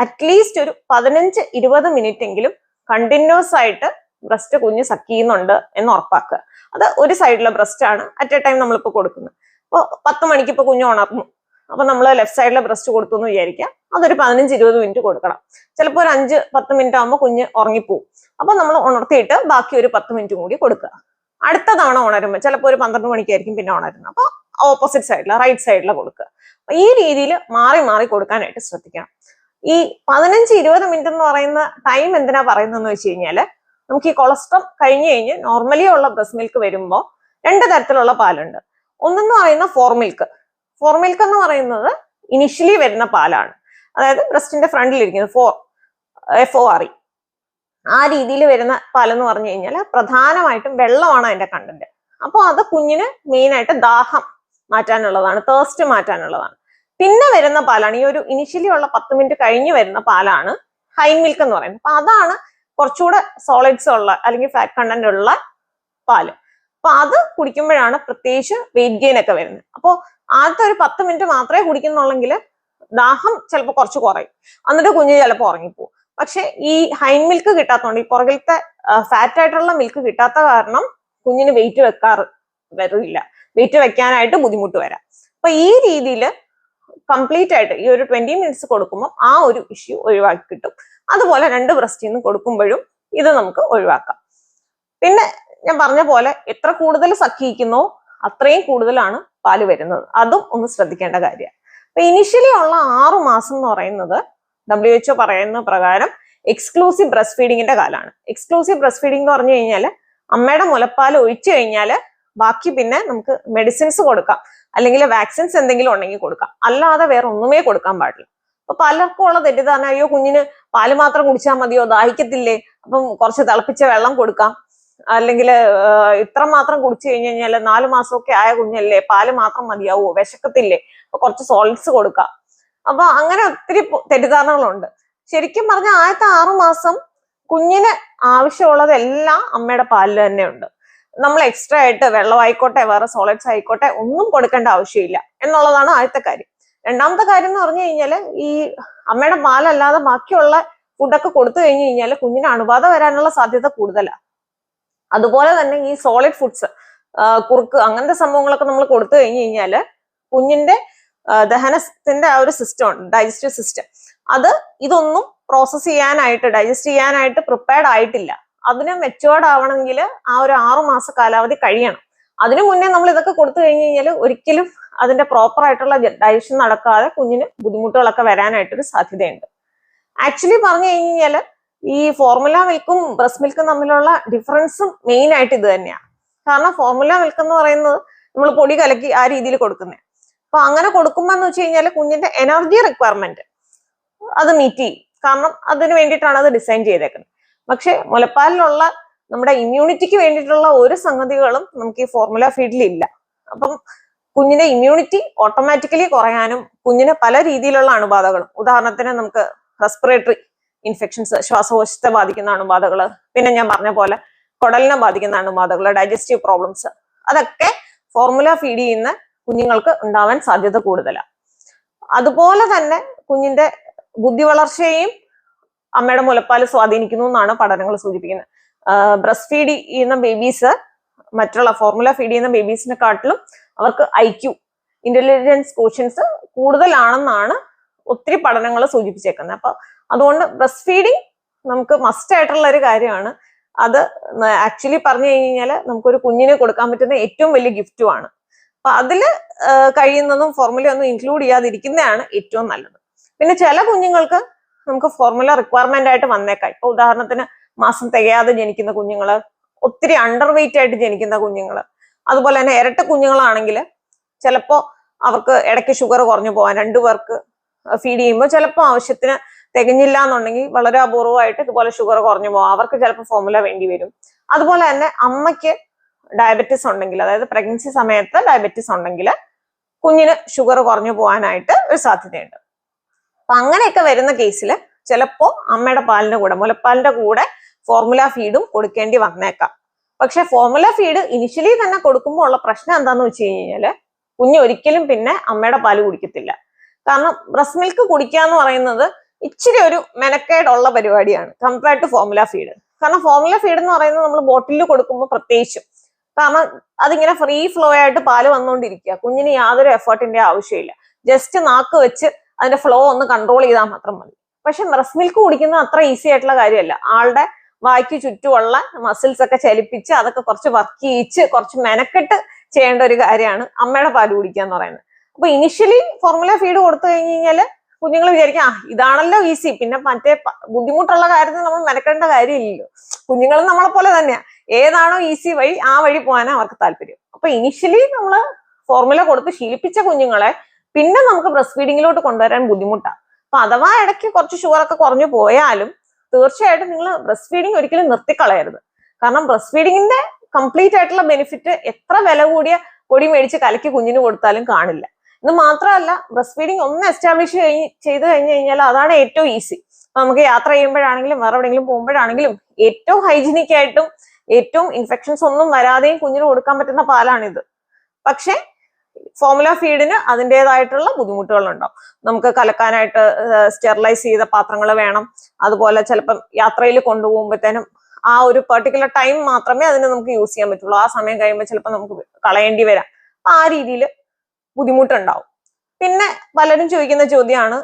അറ്റ്ലീസ്റ്റ് ഒരു പതിനഞ്ച് ഇരുപത് മിനിറ്റ് എങ്കിലും കണ്ടിന്യൂസ് ആയിട്ട് ബ്രസ്റ്റ് കുഞ്ഞ് സക്ക് ചെയ്യുന്നുണ്ട് എന്ന് ഉറപ്പാക്കുക. അത് ഒരു സൈഡിലെ ബ്രസ്റ്റ് ആണ്. അറ്റ് എ ടൈം നമ്മളിപ്പോൾ കൊടുക്കുന്നത്. അപ്പോൾ പത്ത് മണിക്ക് ഇപ്പോൾ കുഞ്ഞ് ഉണർന്നു. അപ്പൊ നമ്മൾ ലെഫ്റ്റ് സൈഡിലെ ബ്രസ്റ്റ് കൊടുത്തു എന്ന് വിചാരിക്കാം അതൊരു പതിനഞ്ച് ഇരുപത് മിനിറ്റ് കൊടുക്കണം. ചിലപ്പോൾ ഒരു അഞ്ച് പത്ത് മിനിറ്റ് ആകുമ്പോൾ കുഞ്ഞ് ഉറങ്ങിപ്പോവും. അപ്പൊ നമ്മൾ ഉണർത്തിയിട്ട് ബാക്കി ഒരു പത്ത് മിനിറ്റ് കൂടി കൊടുക്കുക. അടുത്ത തവണ ഉണരുമ്പോൾ ചിലപ്പോൾ ഒരു പന്ത്രണ്ട് മണിക്കായിരിക്കും പിന്നെ ഉണരുന്നത്. അപ്പൊ ഓപ്പോസിറ്റ് സൈഡിലെ റൈറ്റ് സൈഡിലെ കൊടുക്കുക. ഈ രീതിയിൽ മാറി മാറി കൊടുക്കാനായിട്ട് ശ്രദ്ധിക്കണം. ഈ പതിനഞ്ച് ഇരുപത് മിനിറ്റ് എന്ന് പറയുന്ന ടൈം എന്തിനാ പറയുന്നതെന്ന് വെച്ച് കഴിഞ്ഞാൽ നമുക്ക് ഈ കൊളസ്ട്രോൾ കഴിഞ്ഞ് കഴിഞ്ഞ് നോർമലി ഉള്ള ബ്രസ്റ്റ് മിൽക്ക് വരുമ്പോൾ രണ്ട് തരത്തിലുള്ള പാലുണ്ട്. ഒന്നെന്ന് പറയുന്ന ഫോർ മിൽക്ക് ഫോർ മിൽക്ക് എന്ന് പറയുന്നത് ഇനിഷ്യലി വരുന്ന പാലാണ്. അതായത് ബ്രസ്റ്റിന്റെ ഫ്രണ്ടിൽ ഇരിക്കുന്നത് ഫോർ എഫ് ഒ ഇ ആ രീതിയിൽ വരുന്ന പാലെന്ന് പറഞ്ഞു കഴിഞ്ഞാൽ പ്രധാനമായിട്ടും വെള്ളമാണ് അതിന്റെ കണ്ടന്റ് അപ്പോൾ അത് കുഞ്ഞിന് മെയിനായിട്ട് ദാഹം മാറ്റാനുള്ളതാണ് തേഴ്സ്റ്റ് മാറ്റാനുള്ളതാണ്. പിന്നെ വരുന്ന പാലാണ് ഈ ഒരു ഇനിഷ്യലി ഉള്ള പത്ത് മിനിറ്റ് കഴിഞ്ഞ് വരുന്ന പാലാണ് ഹൈ മിൽക്ക് എന്ന് പറയുന്നത്. അപ്പൊ അതാണ് കുറച്ചുകൂടെ സോളിഡ്സ് ഉള്ള അല്ലെങ്കിൽ ഫാറ്റ് കണ്ടന്റ് ഉള്ള പാൽ. അപ്പൊ അത് കുടിക്കുമ്പോഴാണ് പ്രത്യേകിച്ച് വെയിറ്റ് ഗെയിൻ ഒക്കെ വരുന്നത്. അപ്പോൾ ആദ്യത്തെ ഒരു പത്ത് മിനിറ്റ് മാത്രമേ കുടിക്കുന്നുള്ളെങ്കിൽ ദാഹം ചിലപ്പോൾ കുറച്ച് കുറയും. എന്നിട്ട് കുഞ്ഞ് ചിലപ്പോൾ ഉറങ്ങിപ്പോവും. പക്ഷെ ഈ ഹൈൻ മിൽക്ക് കിട്ടാത്തതുകൊണ്ട് ഈ പുറകിലത്തെ ഫാറ്റ് ആയിട്ടുള്ള മിൽക്ക് കിട്ടാത്ത കാരണം കുഞ്ഞിന് വെയിറ്റ് വെക്കാറ് വരില്ല. വെയിറ്റ് വെക്കാനായിട്ട് ബുദ്ധിമുട്ട് വരാം. അപ്പൊ ഈ രീതിയിൽ കംപ്ലീറ്റ് ആയിട്ട് ഈ ഒരു ട്വന്റി മിനിറ്റ്സ് കൊടുക്കുമ്പോൾ ആ ഒരു ഇഷ്യൂ ഒഴിവാക്കി കിട്ടും. അതുപോലെ രണ്ട് ബ്രസ്റ്റിൽ നിന്ന് കൊടുക്കുമ്പോഴും ഇത് നമുക്ക് ഒഴിവാക്കാം. പിന്നെ ഞാൻ പറഞ്ഞ പോലെ എത്ര കൂടുതൽ സഖിക്കുന്നോ അത്രയും കൂടുതലാണ് പാൽ വരുന്നത്. അതും ഒന്ന് ശ്രദ്ധിക്കേണ്ട കാര്യമാണ് അപ്പൊ ഇനിഷ്യലി ഉള്ള ആറു മാസം എന്ന് പറയുന്നത് ഡബ്ല്യു എച്ച്ഒ പറയുന്ന പ്രകാരം എക്സ്ക്ലൂസീവ് ബ്രസ്റ്റ് ഫീഡിങ്ങിന്റെ കാലമാണ് എക്സ്ക്ലൂസീവ് ബ്രസ്റ്റ് ഫീഡിംഗ് എന്ന് പറഞ്ഞു കഴിഞ്ഞാൽ അമ്മയുടെ മുലപ്പാൽ ഒഴിച്ചു കഴിഞ്ഞാൽ ബാക്കി പിന്നെ നമുക്ക് മെഡിസിൻസ് കൊടുക്കാം. അല്ലെങ്കിൽ വാക്സിൻസ് എന്തെങ്കിലും ഉണ്ടെങ്കിൽ കൊടുക്കാം. അല്ലാതെ വേറെ ഒന്നുമേ കൊടുക്കാൻ പാടില്ല. അപ്പൊ പലർക്കും ഉള്ള തെറ്റിദ്ധാരണ അയ്യോ കുഞ്ഞിന് പാൽ മാത്രം കുടിച്ചാൽ മതിയോ? ദാഹിക്കത്തില്ലേ? അപ്പം കുറച്ച് തിളപ്പിച്ച വെള്ളം കൊടുക്കാം. അല്ലെങ്കിൽ ഇത്ര മാത്രം കുടിച്ചു കഴിഞ്ഞു കഴിഞ്ഞാൽ നാല് മാസമൊക്കെ ആയ കുഞ്ഞല്ലേ പാൽ മാത്രം മതിയാവോ? വിശക്കത്തില്ലേ? അപ്പൊ കുറച്ച് സോൾട്സ് കൊടുക്കാം. അപ്പൊ അങ്ങനെ ഒത്തിരി തെറ്റിദ്ധാരണകളുണ്ട്. ശരിക്കും പറഞ്ഞാൽ ആദ്യത്തെ ആറു മാസം കുഞ്ഞിന് ആവശ്യമുള്ളതെല്ലാം അമ്മയുടെ പാലിൽ തന്നെ ഉണ്ട്. നമ്മൾ എക്സ്ട്രാ ആയിട്ട് വെള്ളമായിക്കോട്ടെ വേറെ സോളിഡ്സ് ആയിക്കോട്ടെ ഒന്നും കൊടുക്കേണ്ട ആവശ്യമില്ല എന്നുള്ളതാണ് ആദ്യത്തെ കാര്യം. രണ്ടാമത്തെ കാര്യം എന്ന് പറഞ്ഞു കഴിഞ്ഞാൽ ഈ അമ്മയുടെ പാലല്ലാതെ ബാക്കിയുള്ള ഫുഡൊക്കെ കൊടുത്തു കഴിഞ്ഞു കഴിഞ്ഞാൽ കുഞ്ഞിന് അണുബാധ വരാനുള്ള സാധ്യത കൂടുതലാണ് അതുപോലെ തന്നെ ഈ സോളിഡ് ഫുഡ്സ് കുറുക്ക് അങ്ങനത്തെ സംഭവങ്ങളൊക്കെ നമ്മൾ കൊടുത്തു കഴിഞ്ഞു കഴിഞ്ഞാൽ കുഞ്ഞിന്റെ ദഹനത്തിന്റെ ആ ഒരു സിസ്റ്റം ഉണ്ട് ഡൈജസ്റ്റീവ് സിസ്റ്റം അത് ഇതൊന്നും പ്രോസസ് ചെയ്യാനായിട്ട് ഡൈജസ്റ്റ് ചെയ്യാനായിട്ട് പ്രിപ്പയർഡ് ആയിട്ടില്ല. അതിന് മെച്ചുവേർഡ് ആവണമെങ്കിൽ ആ ഒരു ആറു മാസ കാലാവധി കഴിയണം. അതിനു മുന്നേ നമ്മൾ ഇതൊക്കെ കൊടുത്തു കഴിഞ്ഞു കഴിഞ്ഞാൽ ഒരിക്കലും അതിന്റെ പ്രോപ്പർ ആയിട്ടുള്ള ഡൈജഷൻ നടക്കാതെ കുഞ്ഞിന് ബുദ്ധിമുട്ടുകളൊക്കെ വരാനായിട്ടൊരു സാധ്യതയുണ്ട്. ആക്ച്വലി പറഞ്ഞു കഴിഞ്ഞാൽ ഈ ഫോർമുല മിൽക്കും ബ്രസ്റ്റ് മിൽക്കും തമ്മിലുള്ള ഡിഫറൻസും മെയിൻ ആയിട്ട് ഇത് തന്നെയാണ്. കാരണം ഫോർമുല മിൽക്ക് എന്ന് പറയുന്നത് നമ്മൾ പൊടി കലക്കി ആ രീതിയിൽ കൊടുക്കുന്നത് അപ്പൊ അങ്ങനെ കൊടുക്കുമ്പോൾ എന്ന് വെച്ച് കഴിഞ്ഞാൽ കുഞ്ഞിന്റെ എനർജി റിക്വയർമെന്റ് അത് മീറ്റ് ചെയ്യും. കാരണം അതിന് വേണ്ടിയിട്ടാണ് അത് ഡിസൈൻ ചെയ്തേക്കുന്നത്. പക്ഷെ മുലപ്പാലിലുള്ള നമ്മുടെ ഇമ്മ്യൂണിറ്റിക്ക് വേണ്ടിയിട്ടുള്ള ഒരു സംഗതികളും നമുക്ക് ഈ ഫോർമുല ഫീഡിൽ ഇല്ല. അപ്പം കുഞ്ഞിന്റെ ഇമ്മ്യൂണിറ്റി ഓട്ടോമാറ്റിക്കലി കുറയാനും കുഞ്ഞിന് പല രീതിയിലുള്ള അണുബാധകളും. ഉദാഹരണത്തിന് നമുക്ക് റെസ്പിറേറ്ററി ഇൻഫെക്ഷൻസ് ശ്വാസകോശത്തെ ബാധിക്കുന്ന അണുബാധകൾ പിന്നെ ഞാൻ പറഞ്ഞ പോലെ കുടലിനെ ബാധിക്കുന്ന അണുബാധകൾ ഡൈജസ്റ്റീവ് പ്രോബ്ലംസ് അതൊക്കെ ഫോർമുല ഫീഡ് ചെയ്യുന്ന കുഞ്ഞുങ്ങൾക്ക് ഉണ്ടാവാൻ സാധ്യത കൂടുതലാണ് അതുപോലെ തന്നെ കുഞ്ഞിന്റെ ബുദ്ധി വളർച്ചയെയും അമ്മയുടെ മുലപ്പാൽ സ്വാധീനിക്കുന്നു എന്നാണ് പഠനങ്ങൾ സൂചിപ്പിക്കുന്നത്. ബ്രസ്റ്റ് ഫീഡ് ചെയ്യുന്ന ബേബീസ് മറ്റുള്ള ഫോർമുല ഫീഡ് ചെയ്യുന്ന ബേബീസിനെ കാട്ടിലും അവർക്ക് ഐ ക്യു ഇന്റലിജൻസ് കോഷ്യൻസ് കൂടുതലാണെന്നാണ് ഒത്തിരി പഠനങ്ങൾ സൂചിപ്പിച്ചേക്കുന്നത്. അപ്പൊ അതുകൊണ്ട് ബ്രസ്റ്റ് ഫീഡിങ് നമുക്ക് മസ്റ്റ് ആയിട്ടുള്ള ഒരു കാര്യമാണ്. അത് ആക്ച്വലി പറഞ്ഞു കഴിഞ്ഞാൽ നമുക്കൊരു കുഞ്ഞിന് കൊടുക്കാൻ പറ്റുന്ന ഏറ്റവും വലിയ ഗിഫ്റ്റുമാണ് അപ്പൊ ആഹ് കഴിയുന്നതും ഫോർമുല ഒന്നും ഇൻക്ലൂഡ് ചെയ്യാതിരിക്കുന്നതാണ് ഏറ്റവും നല്ലത്. പിന്നെ ചില കുഞ്ഞുങ്ങൾക്ക് നമുക്ക് ഫോർമുല റിക്വയർമെന്റ് ആയിട്ട് വന്നേക്കാം. ഇപ്പൊ ഉദാഹരണത്തിന് മാസം തികയാതെ ജനിക്കുന്ന കുഞ്ഞുങ്ങൾ ഒത്തിരി അണ്ടർ വെയിറ്റ് ആയിട്ട് ജനിക്കുന്ന കുഞ്ഞുങ്ങൾ അതുപോലെ തന്നെ ഇരട്ട കുഞ്ഞുങ്ങളാണെങ്കിൽ ചിലപ്പോ അവർക്ക് ഇടയ്ക്ക് ഷുഗർ കുറഞ്ഞു പോകാൻ രണ്ടു പേർക്ക് ഫീഡ് ചെയ്യുമ്പോൾ ചിലപ്പോൾ ആവശ്യത്തിന് തികഞ്ഞില്ല എന്നുണ്ടെങ്കിൽ വളരെ അപൂർവമായിട്ട് ഇതുപോലെ ഷുഗർ കുറഞ്ഞു പോകാം അവർക്ക് ചിലപ്പോൾ ഫോർമുല വേണ്ടി വരും. അതുപോലെ തന്നെ അമ്മയ്ക്ക് ഡയബറ്റിസ് ഉണ്ടെങ്കിൽ അതായത് പ്രഗ്നൻസി സമയത്ത് ഡയബറ്റിസ് ഉണ്ടെങ്കിൽ കുഞ്ഞിന് ഷുഗർ കുറഞ്ഞു പോകാനായിട്ട് ഒരു സാധ്യതയുണ്ട്. അപ്പൊ അങ്ങനെയൊക്കെ വരുന്ന കേസിൽ ചിലപ്പോ അമ്മയുടെ പാലിന്റെ കൂടെ മുലപ്പാലിന്റെ കൂടെ ഫോർമുല ഫീഡും കൊടുക്കേണ്ടി വന്നേക്കാം. പക്ഷെ ഫോർമുല ഫീഡ് ഇനിഷ്യലി തന്നെ കൊടുക്കുമ്പോൾ ഉള്ള പ്രശ്നം എന്താന്ന് വെച്ച് കഴിഞ്ഞാൽ കുഞ്ഞ് ഒരിക്കലും പിന്നെ അമ്മയുടെ പാൽ കുടിക്കത്തില്ല. കാരണം ബ്രസ്റ്റ് മിൽക്ക് കുടിക്കുക എന്ന് പറയുന്നത് ഇച്ചിരി ഒരു മെനക്കേടുള്ള പരിപാടിയാണ് കമ്പയർഡ് ടു ഫോർമുല ഫീഡ് കാരണം ഫോർമുല ഫീഡ് എന്ന് പറയുന്നത് നമ്മൾ ബോട്ടിലിൽ കൊടുക്കുമ്പോൾ പ്രത്യേകിച്ചും. കാരണം അതിങ്ങനെ ഫ്രീ ഫ്ലോ ആയിട്ട് പാൽ വന്നുകൊണ്ടിരിക്കുക കുഞ്ഞിന് യാതൊരു എഫേർട്ടിന്റെ ആവശ്യമില്ല. ജസ്റ്റ് നാക്ക് വെച്ച് അതിന്റെ ഫ്ലോ ഒന്ന് കൺട്രോൾ ചെയ്താൽ മാത്രം മതി. പക്ഷെ ബ്രസ്റ്റ് മിൽക്ക് കുടിക്കുന്നത് അത്ര ഈസി ആയിട്ടുള്ള കാര്യമല്ല. ആളുടെ വായ്ക്ക് ചുറ്റുമുള്ള മസിൽസ് ഒക്കെ ചലിപ്പിച്ച് അതൊക്കെ കുറച്ച് വർക്ക് ചെയ്യിച്ച് കുറച്ച് മെനക്കെട്ട് ചെയ്യേണ്ട ഒരു കാര്യമാണ് അമ്മയുടെ പാൽ കുടിക്കുക എന്ന് പറയുന്നത്. അപ്പൊ ഇനിഷ്യലി ഫോർമുല ഫീഡ് കൊടുത്തു കഴിഞ്ഞ് കഴിഞ്ഞാൽ കുഞ്ഞുങ്ങൾ വിചാരിക്കും ആ ഇതാണല്ലോ ഈസി പിന്നെ മറ്റേ ബുദ്ധിമുട്ടുള്ള കാര്യത്തിൽ നമ്മൾ മെനക്കേണ്ട കാര്യമില്ലല്ലോ. കുഞ്ഞുങ്ങളും നമ്മളെ പോലെ തന്നെയാ. ഏതാണോ ഈസി വഴി ആ വഴി പോകാനാണ് അവർക്ക് താല്പര്യം. അപ്പൊ ഇനിഷ്യലി നമ്മൾ ഫോർമുല കൊടുത്ത് ശീലിപ്പിച്ച കുഞ്ഞുങ്ങളെ പിന്നെ നമുക്ക് ബ്രസ്റ്റ് ഫീഡിങ്ങിലോട്ട് കൊണ്ടുവരാൻ ബുദ്ധിമുട്ടാണ് അപ്പൊ അഥവാ ഇടയ്ക്ക് കുറച്ച് ഷുഗർ ഒക്കെ കുറഞ്ഞു പോയാലും തീർച്ചയായിട്ടും നിങ്ങൾ ബ്രസ്റ്റ് ഫീഡിങ് ഒരിക്കലും നിർത്തിക്കളയരുത്. കാരണം ബ്രസ്റ്റ് ഫീഡിങ്ങിന്റെ കംപ്ലീറ്റ് ആയിട്ടുള്ള ബെനിഫിറ്റ് എത്ര വില കൂടിയ പൊടി മേടിച്ച് കലക്കി കുഞ്ഞിന് കൊടുത്താലും കാണില്ല. ഇത് മാത്രമല്ല ബ്രസ്റ്റ് ഫീഡിങ് ഒന്ന് എസ്റ്റാബ്ലിഷ് കഴിഞ്ഞ് ചെയ്ത് കഴിഞ്ഞ് കഴിഞ്ഞാൽ അതാണ് ഏറ്റവും ഈസി നമുക്ക് യാത്ര ചെയ്യുമ്പോഴാണെങ്കിലും വേറെ എവിടെയെങ്കിലും പോകുമ്പോഴാണെങ്കിലും ഏറ്റവും ഹൈജീനിക് ആയിട്ടും ഏറ്റവും ഇൻഫെക്ഷൻസ് ഒന്നും വരാതെയും കുഞ്ഞിന് കൊടുക്കാൻ പറ്റുന്ന പാലാണിത്. പക്ഷേ ഫോമുല ഫീഡിന് അതിന്റെതായിട്ടുള്ള ബുദ്ധിമുട്ടുകൾ ഉണ്ടാവും നമുക്ക് കലക്കാനായിട്ട് സ്റ്റെറിലൈസ് ചെയ്ത പാത്രങ്ങൾ വേണം. അതുപോലെ ചിലപ്പം യാത്രയിൽ കൊണ്ടുപോകുമ്പോഴത്തേനും ആ ഒരു പെർട്ടിക്കുലർ ടൈം മാത്രമേ അതിന് നമുക്ക് യൂസ് ചെയ്യാൻ പറ്റുള്ളൂ. ആ സമയം കഴിയുമ്പോൾ ചിലപ്പോൾ നമുക്ക് കളയേണ്ടി വരാം. ആ രീതിയിൽ ബുദ്ധിമുട്ടുണ്ടാവും. പിന്നെ പലരും ചോദിക്കുന്ന ചോദ്യമാണ്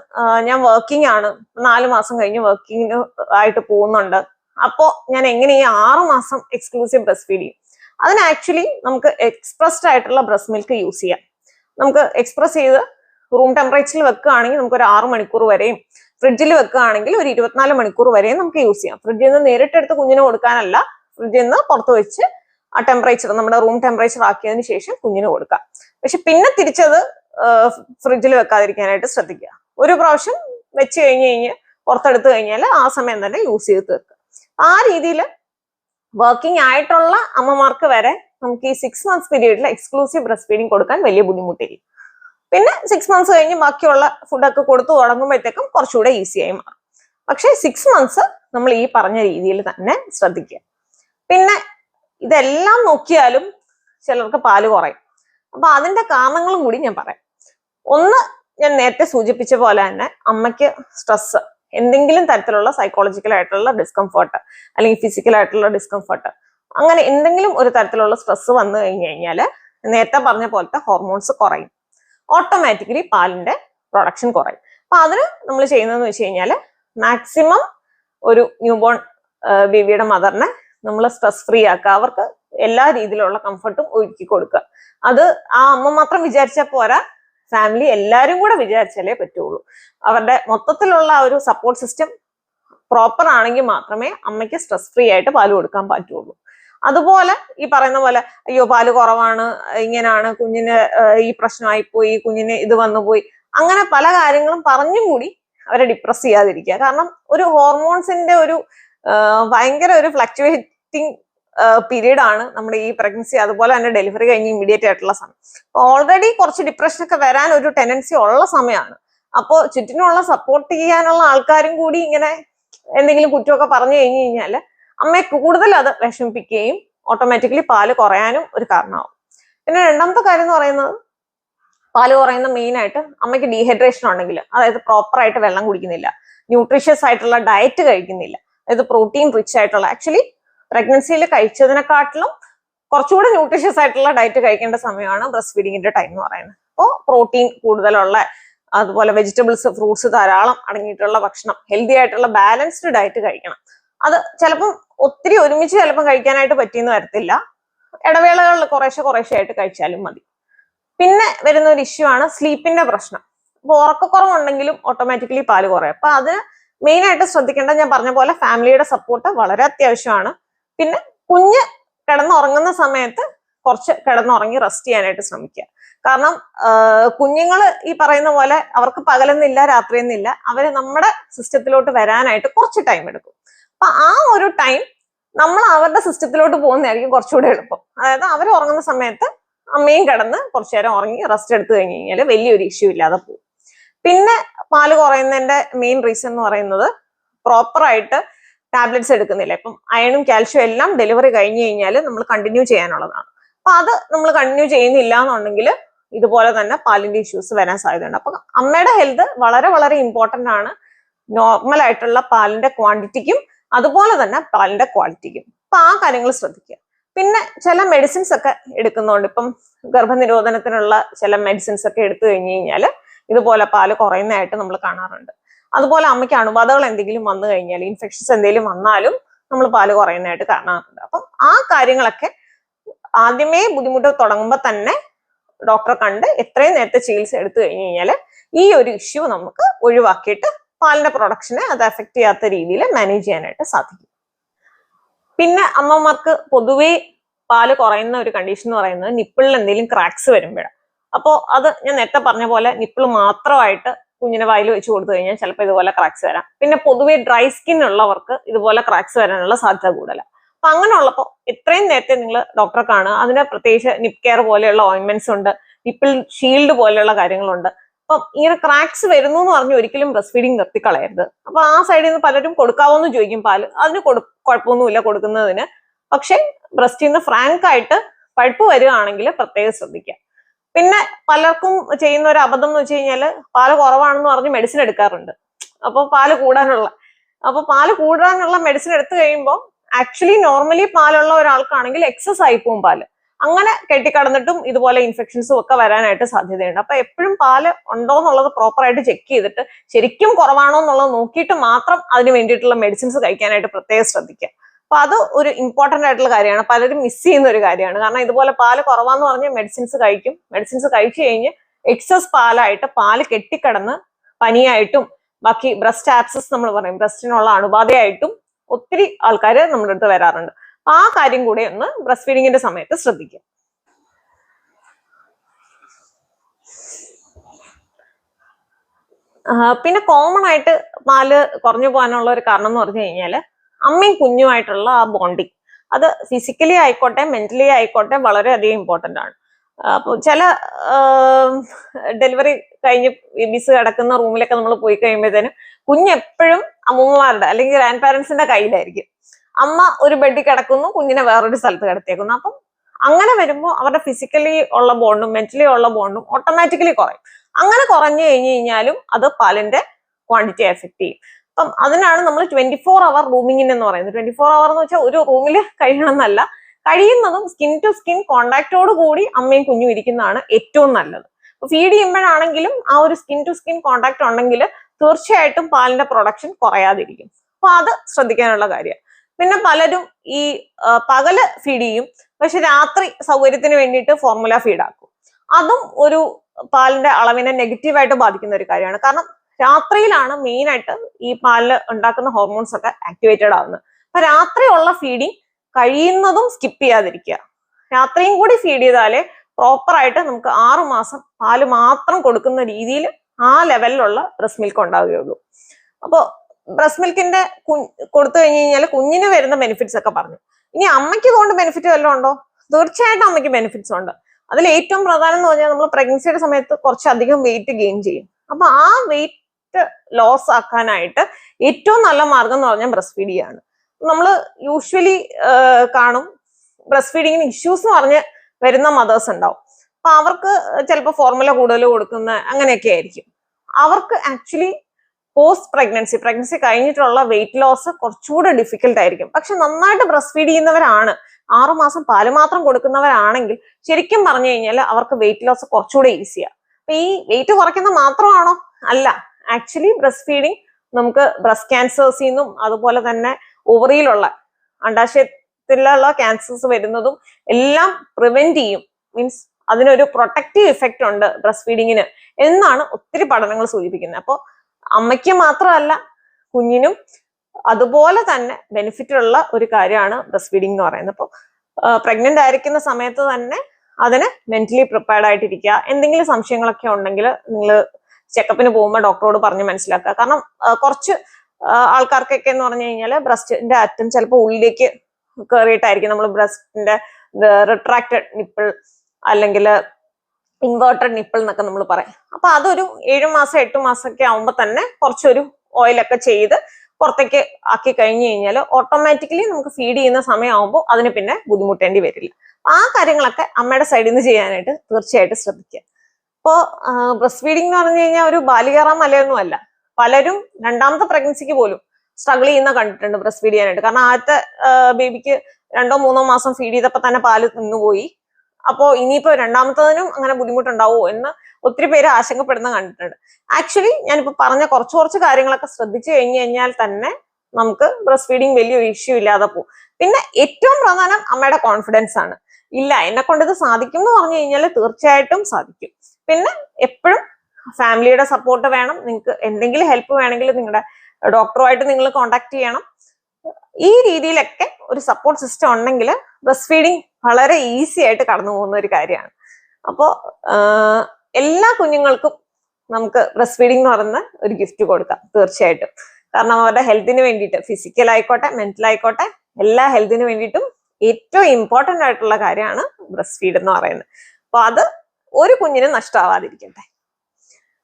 ഞാൻ വർക്കിംഗ് ആണ്. നാല് മാസം കഴിഞ്ഞ് വർക്കിംഗ് ആയിട്ട് പോകുന്നുണ്ട്. അപ്പോൾ ഞാൻ എങ്ങനെ ഈ ആറ് മാസം എക്സ്ക്ലൂസീവ് ബ്രസ്റ്റ് ഫീഡ് ചെയ്യും? അതിന് ആക്ച്വലി നമുക്ക് എക്സ്പ്രസ്ഡ് ആയിട്ടുള്ള ബ്രസ്റ്റ് മിൽക്ക് യൂസ് ചെയ്യാം. നമുക്ക് എക്സ്പ്രസ് ചെയ്ത് റൂം ടെമ്പറേച്ചറിൽ വെക്കുകയാണെങ്കിൽ നമുക്ക് ഒരു ആറ് മണിക്കൂർ വരെയും ഫ്രിഡ്ജിൽ വെക്കുകയാണെങ്കിൽ ഒരു ഇരുപത്തിനാല് മണിക്കൂർ വരെയും നമുക്ക് യൂസ് ചെയ്യാം. ഫ്രിഡ്ജിൽ നിന്ന് നേരിട്ടെടുത്ത് കുഞ്ഞിന് കൊടുക്കാനല്ല ഫ്രിഡ്ജിൽ നിന്ന് പുറത്ത് വെച്ച് ആ ടെമ്പറേച്ചർ നമ്മുടെ റൂം ടെമ്പറേച്ചർ ആക്കിയതിന് ശേഷം കുഞ്ഞിന് കൊടുക്കാം. പക്ഷെ പിന്നെ തിരിച്ചത് ഫ്രിഡ്ജിൽ വെക്കാതിരിക്കാനായിട്ട് ശ്രദ്ധിക്കുക. ഒരു പ്രാവശ്യം വെച്ച് കഴിഞ്ഞ് കഴിഞ്ഞ് പുറത്തെടുത്ത് കഴിഞ്ഞാൽ ആ സമയം തന്നെ യൂസ് ചെയ്ത് തീർക്കുക. ആ രീതിയിൽ വർക്കിംഗ് ആയിട്ടുള്ള അമ്മമാർക്ക് വരെ നമുക്ക് ഈ സിക്സ് മന്ത്സ് പീരീഡിൽ എക്സ്ക്ലൂസീവ് ബ്രസ്റ്റ് ഫീഡിങ് കൊടുക്കാൻ വലിയ ബുദ്ധിമുട്ടില്ല. പിന്നെ സിക്സ് മന്ത്സ് കഴിഞ്ഞ് ബാക്കിയുള്ള ഫുഡൊക്കെ കൊടുത്തു തുടങ്ങുമ്പോഴത്തേക്കും കുറച്ചുകൂടെ ഈസി ആയി മാറും. പക്ഷേ സിക്സ് മന്ത്സ് നമ്മൾ ഈ പറഞ്ഞ രീതിയിൽ തന്നെ ശ്രദ്ധിക്കുക. പിന്നെ ഇതെല്ലാം നോക്കിയാലും ചിലർക്ക് പാൽ കുറയും. അപ്പൊ അതിന്റെ കാരണങ്ങളും കൂടി ഞാൻ പറയാം. ഒന്ന് ഞാൻ നേരത്തെ സൂചിപ്പിച്ച പോലെ തന്നെ അമ്മയ്ക്ക് സ്ട്രെസ് എന്തെങ്കിലും തരത്തിലുള്ള സൈക്കോളജിക്കൽ ആയിട്ടുള്ള ഡിസ്കംഫർട്ട് അല്ലെങ്കിൽ ഫിസിക്കൽ ആയിട്ടുള്ള ഡിസ്കംഫർട്ട് അങ്ങനെ എന്തെങ്കിലും ഒരു തരത്തിലുള്ള സ്ട്രെസ് വന്നു കഴിഞ്ഞു കഴിഞ്ഞാൽ നേരത്തെ പറഞ്ഞ പോലത്തെ ഹോർമോൺസ് കുറയും. ഓട്ടോമാറ്റിക്കലി പാലിന്റെ പ്രൊഡക്ഷൻ കുറയും. അപ്പൊ അതിന് നമ്മൾ ചെയ്യുന്നതെന്ന് വെച്ച് കഴിഞ്ഞാൽ മാക്സിമം ഒരു ന്യൂബോൺ ബേബിയുടെ മദറിനെ നമ്മൾ സ്ട്രെസ് ഫ്രീ ആക്കുക. അവർക്ക് എല്ലാ രീതിയിലുള്ള കംഫർട്ടും ഒരുക്കി കൊടുക്കുക. അത് ആ അമ്മ മാത്രം വിചാരിച്ചാൽ പോരാ. ഫാമിലി എല്ലാവരും കൂടെ വിചാരിച്ചാലേ പറ്റുള്ളൂ. അവരുടെ മൊത്തത്തിലുള്ള ഒരു സപ്പോർട്ട് സിസ്റ്റം പ്രോപ്പർ ആണെങ്കിൽ മാത്രമേ അമ്മയ്ക്ക് സ്ട്രെസ് ഫ്രീ ആയിട്ട് പാൽ കൊടുക്കാൻ പറ്റുള്ളൂ. അതുപോലെ ഈ പറയുന്ന പോലെ അയ്യോ പാൽ കുറവാണ് ഇങ്ങനെയാണ് കുഞ്ഞിന് ഈ പ്രശ്നമായി പോയി കുഞ്ഞിന് ഇത് വന്നു പോയി അങ്ങനെ പല കാര്യങ്ങളും പറഞ്ഞും കൂടി അവരെ ഡിപ്രസ് ചെയ്യാതിരിക്കുക. കാരണം ഒരു ഹോർമോൺസിന്റെ ഒരു ഭയങ്കര ഒരു ഫ്ലക്ച്വേറ്റിംഗ് പീരീഡ് ആണ് നമ്മുടെ ഈ പ്രഗ്നൻസി അതുപോലെ തന്നെ ഡെലിവറി കഴിഞ്ഞ് ഇമ്മീഡിയറ്റ് ആയിട്ടുള്ള സമയം. ഓൾറെഡി കുറച്ച് ഡിപ്രഷൻ ഒക്കെ വരാൻ ഒരു ടെൻഡൻസി ഉള്ള സമയമാണ്. അപ്പോൾ ചുറ്റിനുള്ള സപ്പോർട്ട് ചെയ്യാനുള്ള ആൾക്കാരും കൂടി ഇങ്ങനെ എന്തെങ്കിലും കുറ്റമൊക്കെ പറഞ്ഞു കഴിഞ്ഞു കഴിഞ്ഞാൽ അമ്മയെ കൂടുതൽ അത് വിഷമിപ്പിക്കുകയും ഓട്ടോമാറ്റിക്കലി പാൽ കുറയാനും ഒരു കാരണമാവും. പിന്നെ രണ്ടാമത്തെ കാര്യം എന്ന് പറയുന്നത് പാൽ കുറയുന്ന മെയിൻ ആയിട്ട് അമ്മയ്ക്ക് ഡീഹൈഡ്രേഷൻ ഉണ്ടെങ്കിൽ അതായത് പ്രോപ്പറായിട്ട് വെള്ളം കുടിക്കുന്നില്ല. ന്യൂട്രീഷ്യസ് ആയിട്ടുള്ള ഡയറ്റ് കഴിക്കുന്നില്ല. അതായത് പ്രോട്ടീൻ റിച്ച് ആയിട്ടുള്ള ആക്ച്വലി പ്രഗ്നൻസിയിൽ കഴിച്ചതിനെക്കാട്ടിലും കുറച്ചുകൂടി ന്യൂട്രീഷ്യസ് ആയിട്ടുള്ള ഡയറ്റ് കഴിക്കേണ്ട സമയമാണ് ബ്രസ്റ്റ് ഫീഡിങ്ങിന്റെ ടൈം എന്ന് പറയുന്നത്. അപ്പോൾ പ്രോട്ടീൻ കൂടുതലുള്ള അതുപോലെ വെജിറ്റബിൾസ് ഫ്രൂട്ട്സ് ധാരാളം അടങ്ങിയിട്ടുള്ള ഭക്ഷണം ഹെൽത്തി ആയിട്ടുള്ള ബാലൻസ്ഡ് ഡയറ്റ് കഴിക്കണം. അത് ചിലപ്പം ഒത്തിരി ഒരുമിച്ച് ചിലപ്പം കഴിക്കാനായിട്ട് പറ്റിയെന്ന് വരത്തില്ല. ഇടവേളകളിൽ കുറേശ്ശെ കുറേശ്ശെ ആയിട്ട് കഴിച്ചാലും മതി. പിന്നെ വരുന്ന ഒരു ഇഷ്യൂ ആണ് സ്ലീപ്പിന്റെ പ്രശ്നം. അപ്പൊ ഉറക്കക്കുറവുണ്ടെങ്കിലും ഓട്ടോമാറ്റിക്കലി പാൽ കുറയും. അപ്പൊ അത് മെയിൻ ആയിട്ട് ശ്രദ്ധിക്കേണ്ട ഞാൻ പറഞ്ഞ പോലെ ഫാമിലിയുടെ സപ്പോർട്ട് വളരെ അത്യാവശ്യമാണ്. പിന്നെ കുഞ്ഞ് കിടന്നുറങ്ങുന്ന സമയത്ത് കുറച്ച് കിടന്നുറങ്ങി റെസ്റ്റ് ചെയ്യാനായിട്ട് ശ്രമിക്കുക. കാരണം കുഞ്ഞുങ്ങൾ ഈ പറയുന്ന പോലെ അവർക്ക് പകലെന്നില്ല രാത്രിയെന്നില്ല അവർ നമ്മുടെ സിസ്റ്റത്തിലോട്ട് വരാനായിട്ട് കുറച്ച് ടൈം എടുക്കും. അപ്പൊ ആ ഒരു ടൈം നമ്മൾ അവരുടെ സിസ്റ്റത്തിലോട്ട് പോകുന്നതായിരിക്കും കുറച്ചുകൂടെ എളുപ്പം. അതായത് അവർ ഉറങ്ങുന്ന സമയത്ത് അമ്മയും കിടന്ന് കുറച്ചു നേരം ഉറങ്ങി റെസ്റ്റ് എടുത്തു കഴിഞ്ഞ് കഴിഞ്ഞാൽ വലിയൊരു ഇഷ്യൂ ഇല്ലാതെ പോകും. പിന്നെ പാൽ കുറയുന്നതിന്റെ മെയിൻ റീസൺ എന്ന് പറയുന്നത് പ്രോപ്പർ ആയിട്ട് ടാബ്ലറ്റ്സ് എടുക്കുന്നില്ല. ഇപ്പം അയണും കാൽഷ്യം എല്ലാം ഡെലിവറി കഴിഞ്ഞു കഴിഞ്ഞാൽ നമ്മൾ കണ്ടിന്യൂ ചെയ്യാനുള്ളതാണ്. അപ്പൊ അത് നമ്മൾ കണ്ടിന്യൂ ചെയ്യുന്നില്ല എന്നുണ്ടെങ്കിൽ ഇതുപോലെ തന്നെ പാലിന്റെ ഇഷ്യൂസ് വരാൻ സാധ്യതയുണ്ട്. അപ്പൊ അമ്മയുടെ ഹെൽത്ത് വളരെ വളരെ ഇമ്പോർട്ടന്റ് ആണ്. നോർമൽ ആയിട്ടുള്ള പാലിന്റെ ക്വാണ്ടിറ്റിക്കും അതുപോലെ തന്നെ പാലിന്റെ ക്വാളിറ്റിക്കും അപ്പൊ ആ കാര്യങ്ങൾ ശ്രദ്ധിക്കുക. പിന്നെ ചില മെഡിസിൻസ് ഒക്കെ എടുക്കുന്നുണ്ട്. ഇപ്പം ഗർഭനിരോധനത്തിനുള്ള ചില മെഡിസിൻസ് ഒക്കെ എടുത്തു കഴിഞ്ഞു കഴിഞ്ഞാൽ ഇതുപോലെ പാൽ കുറയുന്നതായിട്ട് നമ്മൾ കാണാറുണ്ട്. അതുപോലെ അമ്മയ്ക്ക് അണുബാധകൾ എന്തെങ്കിലും വന്നു കഴിഞ്ഞാൽ ഇൻഫെക്ഷൻസ് എന്തെങ്കിലും വന്നാലും നമ്മൾ പാൽ കുറയുന്നതായിട്ട് കാണാറുണ്ട്. അപ്പം ആ കാര്യങ്ങളൊക്കെ ആദ്യമേ ബുദ്ധിമുട്ട് തുടങ്ങുമ്പോൾ തന്നെ ഡോക്ടറെ കണ്ട് എത്രയും നേരത്തെ ചികിത്സ എടുത്തു കഴിഞ്ഞു കഴിഞ്ഞാൽ ഈ ഒരു ഇഷ്യൂ നമുക്ക് ഒഴിവാക്കിയിട്ട് പാലിന്റെ പ്രൊഡക്ഷനെ അത് എഫക്ട് ചെയ്യാത്ത രീതിയിൽ മാനേജ് ചെയ്യാനായിട്ട് സാധിക്കും. പിന്നെ അമ്മമാർക്ക് പൊതുവേ പാൽ കുറയുന്ന ഒരു കണ്ടീഷൻ എന്ന് പറയുന്നത് നിപ്പിളിൽ എന്തെങ്കിലും ക്രാക്സ് വരുമ്പോഴാണ്. അപ്പോൾ അത് ഞാൻ നേരത്തെ പറഞ്ഞ പോലെ നിപ്പിൾ മാത്രമായിട്ട് കുഞ്ഞിനെ വായിൽ വെച്ച് കൊടുത്തു കഴിഞ്ഞാൽ ചിലപ്പോൾ ഇതുപോലെ ക്രാക്സ് വരാം. പിന്നെ പൊതുവെ ഡ്രൈ സ്കിൻ ഉള്ളവർക്ക് ഇതുപോലെ ക്രാക്സ് വരാനുള്ള സാധ്യത കൂടുതലാണ് അപ്പൊ അങ്ങനെ ഉള്ളപ്പോൾ എത്രയും നേരത്തെ നിങ്ങൾ ഡോക്ടറെ കാണുക. അതിന് പ്രത്യേകിച്ച് നിപ് കെയർ പോലെയുള്ള ഓയിൻമെന്റ്സ് ഉണ്ട്. നിപ്പിൾ ഷീൽഡ് പോലെയുള്ള കാര്യങ്ങളുണ്ട്. അപ്പം ഇങ്ങനെ ക്രാക്സ് വരുന്നു എന്ന് പറഞ്ഞ് ഒരിക്കലും ബ്രസ്റ്റ് ഫീഡിങ് നിർത്തിക്കളയരുത്. അപ്പൊ ആ സൈഡിൽ നിന്ന് പലരും കൊടുക്കാവോ എന്ന് ചോദിക്കും. പാൽ അതിന് കൊടു കുഴപ്പമൊന്നുമില്ല കൊടുക്കുന്നതിന്. പക്ഷെ ബ്രസ്റ്റിൽ നിന്ന് ഫ്രാങ്ക് ആയിട്ട് പഴുപ്പ് വരികയാണെങ്കിൽ പ്രത്യേകം ശ്രദ്ധിക്കുക. പിന്നെ പലർക്കും ചെയ്യുന്ന ഒരു അബദ്ധം എന്ന് വെച്ച് കഴിഞ്ഞാൽ പാൽ കുറവാണെന്ന് പറഞ്ഞ് മെഡിസിൻ എടുക്കാറുണ്ട്. അപ്പൊ പാൽ കൂടാനുള്ള അപ്പൊ പാൽ കൂടാനുള്ള മെഡിസിൻ എടുത്തു കഴിയുമ്പോൾ ആക്ച്വലി നോർമലി പാലുള്ള ഒരാൾക്കാണെങ്കിൽ എക്സസ് ആയി പോകും പാൽ. അങ്ങനെ കെട്ടിക്കടന്നിട്ടും ഇതുപോലെ ഇൻഫെക്ഷൻസും ഒക്കെ വരാനായിട്ട് സാധ്യതയുണ്ട്. അപ്പൊ എപ്പോഴും പാൽ ഉണ്ടോ എന്നുള്ളത് പ്രോപ്പറായിട്ട് ചെക്ക് ചെയ്തിട്ട് ശരിക്കും കുറവാണോ എന്നുള്ളത് നോക്കിയിട്ട് മാത്രം അതിന് വേണ്ടിയിട്ടുള്ള മെഡിസിൻസ് കഴിക്കാനായിട്ട് പ്രത്യേകം ശ്രദ്ധിക്കുക. അപ്പൊ അത് ഒരു ഇമ്പോർട്ടന്റ് ആയിട്ടുള്ള കാര്യമാണ്. പലരും മിസ് ചെയ്യുന്ന ഒരു കാര്യമാണ്. കാരണം ഇതുപോലെ പാൽ കുറവാന്ന് പറഞ്ഞാൽ മെഡിസിൻസ് കഴിക്കും. മെഡിസിൻസ് കഴിച്ചു കഴിഞ്ഞ് എക്സസ് പാലായിട്ട് പാൽ കെട്ടിക്കിടന്ന് പനിയായിട്ടും ബാക്കി ബ്രസ്റ്റ് ആപ്സസ് നമ്മൾ പറയും. ബ്രസ്റ്റിനുള്ള അണുബാധയായിട്ടും ഒത്തിരി ആൾക്കാർ നമ്മുടെ അടുത്ത് വരാറുണ്ട്. ആ കാര്യം കൂടെ ഒന്ന് ബ്രസ്റ്റ് ഫീഡിങ്ങിന്റെ സമയത്ത് ശ്രദ്ധിക്കുക. പിന്നെ കോമൺ ആയിട്ട് പാൽ കുറഞ്ഞു പോകാനുള്ള ഒരു കാരണം എന്ന് പറഞ്ഞു കഴിഞ്ഞാൽ അമ്മയും കുഞ്ഞുമായിട്ടുള്ള ആ ബോണ്ടിങ് അത് ഫിസിക്കലി ആയിക്കോട്ടെ മെന്റലി ആയിക്കോട്ടെ വളരെയധികം ഇമ്പോർട്ടന്റ് ആണ്. അപ്പോൾ ചില ഡെലിവറി കഴിഞ്ഞ് ബിസ് കിടക്കുന്ന റൂമിലൊക്കെ നമ്മൾ പോയി കഴിയുമ്പോഴത്തേനും കുഞ്ഞ് എപ്പോഴും അമ്മൂമ്മമാരുടെ അല്ലെങ്കിൽ ഗ്രാൻഡ് പാരന്റ്സിന്റെ കയ്യിലായിരിക്കും. അമ്മ ഒരു ബെഡിൽ കിടക്കുന്നു കുഞ്ഞിനെ വേറൊരു സ്ഥലത്ത് കിടത്തിയേക്കുന്നു. അപ്പം അങ്ങനെ വരുമ്പോൾ അവരുടെ ഫിസിക്കലി ഉള്ള ബോണ്ടും മെന്റലി ഉള്ള ബോണ്ടും ഓട്ടോമാറ്റിക്കലി കുറയും. അങ്ങനെ കുറഞ്ഞു കഴിഞ്ഞു കഴിഞ്ഞാലും അത് പാലിന്റെ ക്വാണ്ടിറ്റി എഫക്ട് ചെയ്യും. അപ്പം അതിനാണ് നമ്മൾ ട്വന്റി ഫോർ അവർ റൂമിങ്ങിന് എന്ന് പറയുന്നത്. ട്വന്റി ഫോർ അവർ എന്ന് വെച്ചാൽ ഒരു റൂമിൽ കഴിയണമെന്നല്ല. കഴിയുന്നതും സ്കിൻ ടു സ്കിൻ കോണ്ടാക്റ്റോട് കൂടി അമ്മയും കുഞ്ഞും ഇരിക്കുന്നതാണ് ഏറ്റവും നല്ലത്. ഫീഡ് ചെയ്യുമ്പോഴാണെങ്കിലും ആ ഒരു സ്കിൻ ടു സ്കിൻ കോണ്ടാക്ട് ഉണ്ടെങ്കിൽ തീർച്ചയായിട്ടും പാലിന്റെ പ്രൊഡക്ഷൻ കുറയാതിരിക്കും. അപ്പൊ അത് ശ്രദ്ധിക്കാനുള്ള കാര്യം പിന്നെ പലരും ഈ പകൽ ഫീഡ് ചെയ്യും. പക്ഷെ രാത്രി സൗകര്യത്തിന് വേണ്ടിയിട്ട് ഫോർമുല ഫീഡ് ആക്കും. അതും ഒരു പാലിന്റെ അളവിനെ നെഗറ്റീവായിട്ട് ബാധിക്കുന്ന ഒരു കാര്യമാണ്. കാരണം രാത്രിയിലാണ് മെയിൻ ആയിട്ട് ഈ പാലിൽ ഉണ്ടാക്കുന്ന ഹോർമോൺസ് ഒക്കെ ആക്ടിവേറ്റഡ് ആവുന്നത്. അപ്പൊ രാത്രിയുള്ള ഫീഡിങ് കഴിയുന്നതും സ്കിപ്പ് ചെയ്യാതിരിക്കുക. രാത്രിയും കൂടി ഫീഡ് ചെയ്താലേ പ്രോപ്പർ ആയിട്ട് നമുക്ക് ആറു മാസം പാൽ മാത്രം കൊടുക്കുന്ന രീതിയിൽ ആ ലെവലിലുള്ള ബ്രസ്റ്റ് മിൽക്ക് ഉണ്ടാവുകയുള്ളൂ. അപ്പോൾ ബ്രസ്റ്റ് മിൽക്കിന്റെ കൊടുത്തു കഴിഞ്ഞ് കഴിഞ്ഞാൽ കുഞ്ഞിന് വരുന്ന ബെനിഫിറ്റ്സ് ഒക്കെ പറഞ്ഞു. ഇനി അമ്മയ്ക്ക് കൊണ്ട് ബെനിഫിറ്റ് വല്ലതും ഉണ്ടോ? തീർച്ചയായിട്ടും അമ്മയ്ക്ക് ബെനിഫിറ്റ്സ് ഉണ്ട്. അതിൽ ഏറ്റവും പ്രധാനം എന്ന് പറഞ്ഞാൽ നമ്മൾ പ്രഗ്നൻസിയുടെ സമയത്ത് കുറച്ചധികം വെയിറ്റ് ഗെയിൻ ചെയ്യും. അപ്പൊ ആ വെയിറ്റ് ലോസ് ആക്കാനായിട്ട് ഏറ്റവും നല്ല മാർഗം എന്ന് പറഞ്ഞാൽ ബ്രസ്റ്റ് ഫീഡ് ചെയ്യാണ് നമ്മൾ യൂഷ്വലി കാണും ബ്രസ്റ്റ് ഫീഡിങ്ങിന് ഇഷ്യൂസ് എന്ന് പറഞ്ഞ് വരുന്ന മദേഴ്സ് ഉണ്ടാവും. അപ്പൊ അവർക്ക് ചിലപ്പോൾ ഫോർമുല കൂടുതൽ കൊടുക്കുന്ന അങ്ങനെയൊക്കെ ആയിരിക്കും. അവർക്ക് ആക്ച്വലി പോസ്റ്റ് പ്രഗ്നൻസി പ്രഗ്നൻസി കഴിഞ്ഞിട്ടുള്ള വെയിറ്റ് ലോസ് കുറച്ചുകൂടെ ഡിഫിക്കൽട്ട് ആയിരിക്കും. പക്ഷെ നന്നായിട്ട് ബ്രസ്റ്റ് ഫീഡ് ചെയ്യുന്നവരാണ് ആറുമാസം പാൽ മാത്രം കൊടുക്കുന്നവരാണെങ്കിൽ ശരിക്കും പറഞ്ഞു കഴിഞ്ഞാൽ അവർക്ക് വെയിറ്റ് ലോസ് കുറച്ചുകൂടെ ഈസിയാണ് അപ്പൊ ഈ വെയിറ്റ് കുറയ്ക്കുന്ന മാത്രമാണോ? അല്ല. ആക്ച്വലി ബ്രസ്റ്റ് ഫീഡിങ് നമുക്ക് ബ്രസ്റ്റ് ക്യാൻസേഴ്സിൽ നിന്നും അതുപോലെ തന്നെ ഓവറിയിലുള്ള അണ്ടാശയത്തിലുള്ള ക്യാൻസേഴ്സ് വരുന്നതും എല്ലാം പ്രിവെന്റ് ചെയ്യും. മീൻസ് അതിനൊരു പ്രൊട്ടക്റ്റീവ് ഇഫക്റ്റ് ഉണ്ട് ബ്രസ്റ്റ് ഫീഡിങ്ങിന് എന്നാണ് ഒത്തിരി പഠനങ്ങൾ സൂചിപ്പിക്കുന്നത്. അപ്പോൾ അമ്മയ്ക്ക് മാത്രമല്ല കുഞ്ഞിനും അതുപോലെ തന്നെ ബെനിഫിറ്റ് ഉള്ള ഒരു കാര്യമാണ് ബ്രസ്റ്റ് ഫീഡിംഗ് എന്ന് പറയുന്നത്. അപ്പോൾ പ്രഗ്നന്റ് ആയിരിക്കുന്ന സമയത്ത് തന്നെ അതിന് മെന്റലി പ്രിപ്പയർഡ് ആയിട്ടിരിക്കുക. എന്തെങ്കിലും സംശയങ്ങളൊക്കെ ഉണ്ടെങ്കിൽ നിങ്ങൾ ചെക്കപ്പിന് പോകുമ്പോൾ ഡോക്ടറോട് പറഞ്ഞ് മനസ്സിലാക്കുക. കാരണം കുറച്ച് ആൾക്കാർക്കൊക്കെ എന്ന് പറഞ്ഞു കഴിഞ്ഞാൽ ബ്രസ്റ്റിന്റെ അറ്റം ചിലപ്പോൾ ഉള്ളിലേക്ക് കയറിയിട്ടായിരിക്കും നമ്മൾ ബ്രസ്റ്റിന്റെ റിട്രാക്റ്റഡ് നിപ്പിൾ അല്ലെങ്കിൽ ഇൻവേർട്ടഡ് നിപ്പിൾ എന്നൊക്കെ നമ്മൾ പറയും. അപ്പൊ അതൊരു ഏഴു മാസം എട്ട് മാസം ഒക്കെ ആവുമ്പോൾ തന്നെ കുറച്ചൊരു ഓയിലൊക്കെ ചെയ്ത് പുറത്തേക്ക് ആക്കി കഴിഞ്ഞു കഴിഞ്ഞാൽ ഓട്ടോമാറ്റിക്കലി നമുക്ക് ഫീഡ് ചെയ്യുന്ന സമയമാകുമ്പോൾ അതിന് പിന്നെ ബുദ്ധിമുട്ടേണ്ടി വരില്ല. ആ കാര്യങ്ങളൊക്കെ അമ്മയുടെ സൈഡിൽ നിന്ന് ചെയ്യാനായിട്ട് തീർച്ചയായിട്ടും ശ്രദ്ധിക്കുക. ഇപ്പോ ബ്രസ്റ്റ് ഫീഡിംഗ് എന്ന് പറഞ്ഞു കഴിഞ്ഞാൽ ഒരു ബാലികേറാൻ മലയൊന്നും അല്ല. പലരും രണ്ടാമത്തെ പ്രഗ്നൻസിക്ക് പോലും സ്ട്രഗിൾ ചെയ്യുന്ന കണ്ടിട്ടുണ്ട് ബ്രസ്റ്റ് ഫീഡ് ചെയ്യാനായിട്ട്. കാരണം ആദ്യത്തെ ബേബിക്ക് രണ്ടോ മൂന്നോ മാസം ഫീഡ് ചെയ്തപ്പോൾ തന്നെ പാൽ നിന്നുപോയി അപ്പോ ഇനിയിപ്പോ രണ്ടാമത്തതിനും അങ്ങനെ ബുദ്ധിമുട്ടുണ്ടാവോ എന്ന് ഒത്തിരി പേര് ആശങ്കപ്പെടുന്ന കണ്ടിട്ടുണ്ട്. ആക്ച്വലി ഞാനിപ്പോ പറഞ്ഞ കുറച്ച് കുറച്ച് കാര്യങ്ങളൊക്കെ ശ്രദ്ധിച്ചു കഴിഞ്ഞു കഴിഞ്ഞാൽ തന്നെ നമുക്ക് ബ്രസ്റ്റ് ഫീഡിങ് വലിയൊരു ഇഷ്യൂ ഇല്ലാതെ പോകും. പിന്നെ ഏറ്റവും പ്രധാനം അമ്മയുടെ കോൺഫിഡൻസ് ആണ്. ഇല്ല എന്നെ കൊണ്ട് ഇത് സാധിക്കും എന്ന് പറഞ്ഞു കഴിഞ്ഞാൽ തീർച്ചയായിട്ടും സാധിക്കും. പിന്നെ എപ്പോഴും ഫാമിലിയുടെ സപ്പോർട്ട് വേണം. നിങ്ങൾക്ക് എന്തെങ്കിലും ഹെൽപ്പ് വേണമെങ്കിൽ നിങ്ങളുടെ ഡോക്ടറുമായിട്ട് നിങ്ങൾ കോണ്ടാക്ട് ചെയ്യണം. ഈ രീതിയിലൊക്കെ ഒരു സപ്പോർട്ട് സിസ്റ്റം ഉണ്ടെങ്കിൽ ബ്രസ്റ്റ് ഫീഡിങ് വളരെ ഈസി ആയിട്ട് കടന്നു പോകുന്ന ഒരു കാര്യമാണ്. അപ്പോൾ എല്ലാ കുഞ്ഞുങ്ങൾക്കും നമുക്ക് ബ്രസ്റ്റ് ഫീഡിംഗ് എന്ന് പറയുന്ന ഒരു ഗിഫ്റ്റ് കൊടുക്കാം തീർച്ചയായിട്ടും. കാരണം അവരുടെ ഹെൽത്തിന് വേണ്ടിയിട്ട് ഫിസിക്കൽ ആയിക്കോട്ടെ മെന്റൽ ആയിക്കോട്ടെ എല്ലാ ഹെൽത്തിന് വേണ്ടിയിട്ടും ഏറ്റവും ഇമ്പോർട്ടന്റ് ആയിട്ടുള്ള കാര്യമാണ് ബ്രസ്റ്റ് ഫീഡ് എന്ന് പറയുന്നത്. അപ്പോൾ അത് ഒരു കുഞ്ഞിനും നഷ്ടമാവാതിരിക്കട്ടെ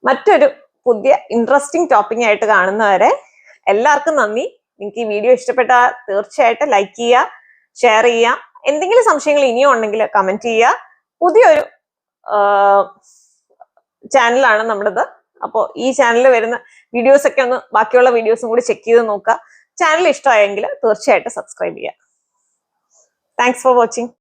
മറ്റൊരു പുതിയ ഇൻട്രസ്റ്റിംഗ് ടോപ്പിക് ആയിട്ട് കാണുന്നവരെ എല്ലാവർക്കും നന്ദി. നിങ്ങൾക്ക് ഈ വീഡിയോ ഇഷ്ടപ്പെട്ടാൽ തീർച്ചയായിട്ടും ലൈക്ക് ചെയ്യുക ഷെയർ ചെയ്യുക. എന്തെങ്കിലും സംശയങ്ങൾ ഇനിയും ഉണ്ടെങ്കിൽ കമന്റ് ചെയ്യുക. പുതിയൊരു ചാനലാണ് നമ്മുടേത്. അപ്പോൾ ഈ ചാനലിൽ വരുന്ന വീഡിയോസ് ഒക്കെ ഒന്ന് ബാക്കിയുള്ള വീഡിയോസും കൂടി ചെക്ക് ചെയ്ത് നോക്കുക. ചാനൽ ഇഷ്ടമായെങ്കിൽ തീർച്ചയായിട്ടും സബ്സ്ക്രൈബ് ചെയ്യുക. Thanks for watching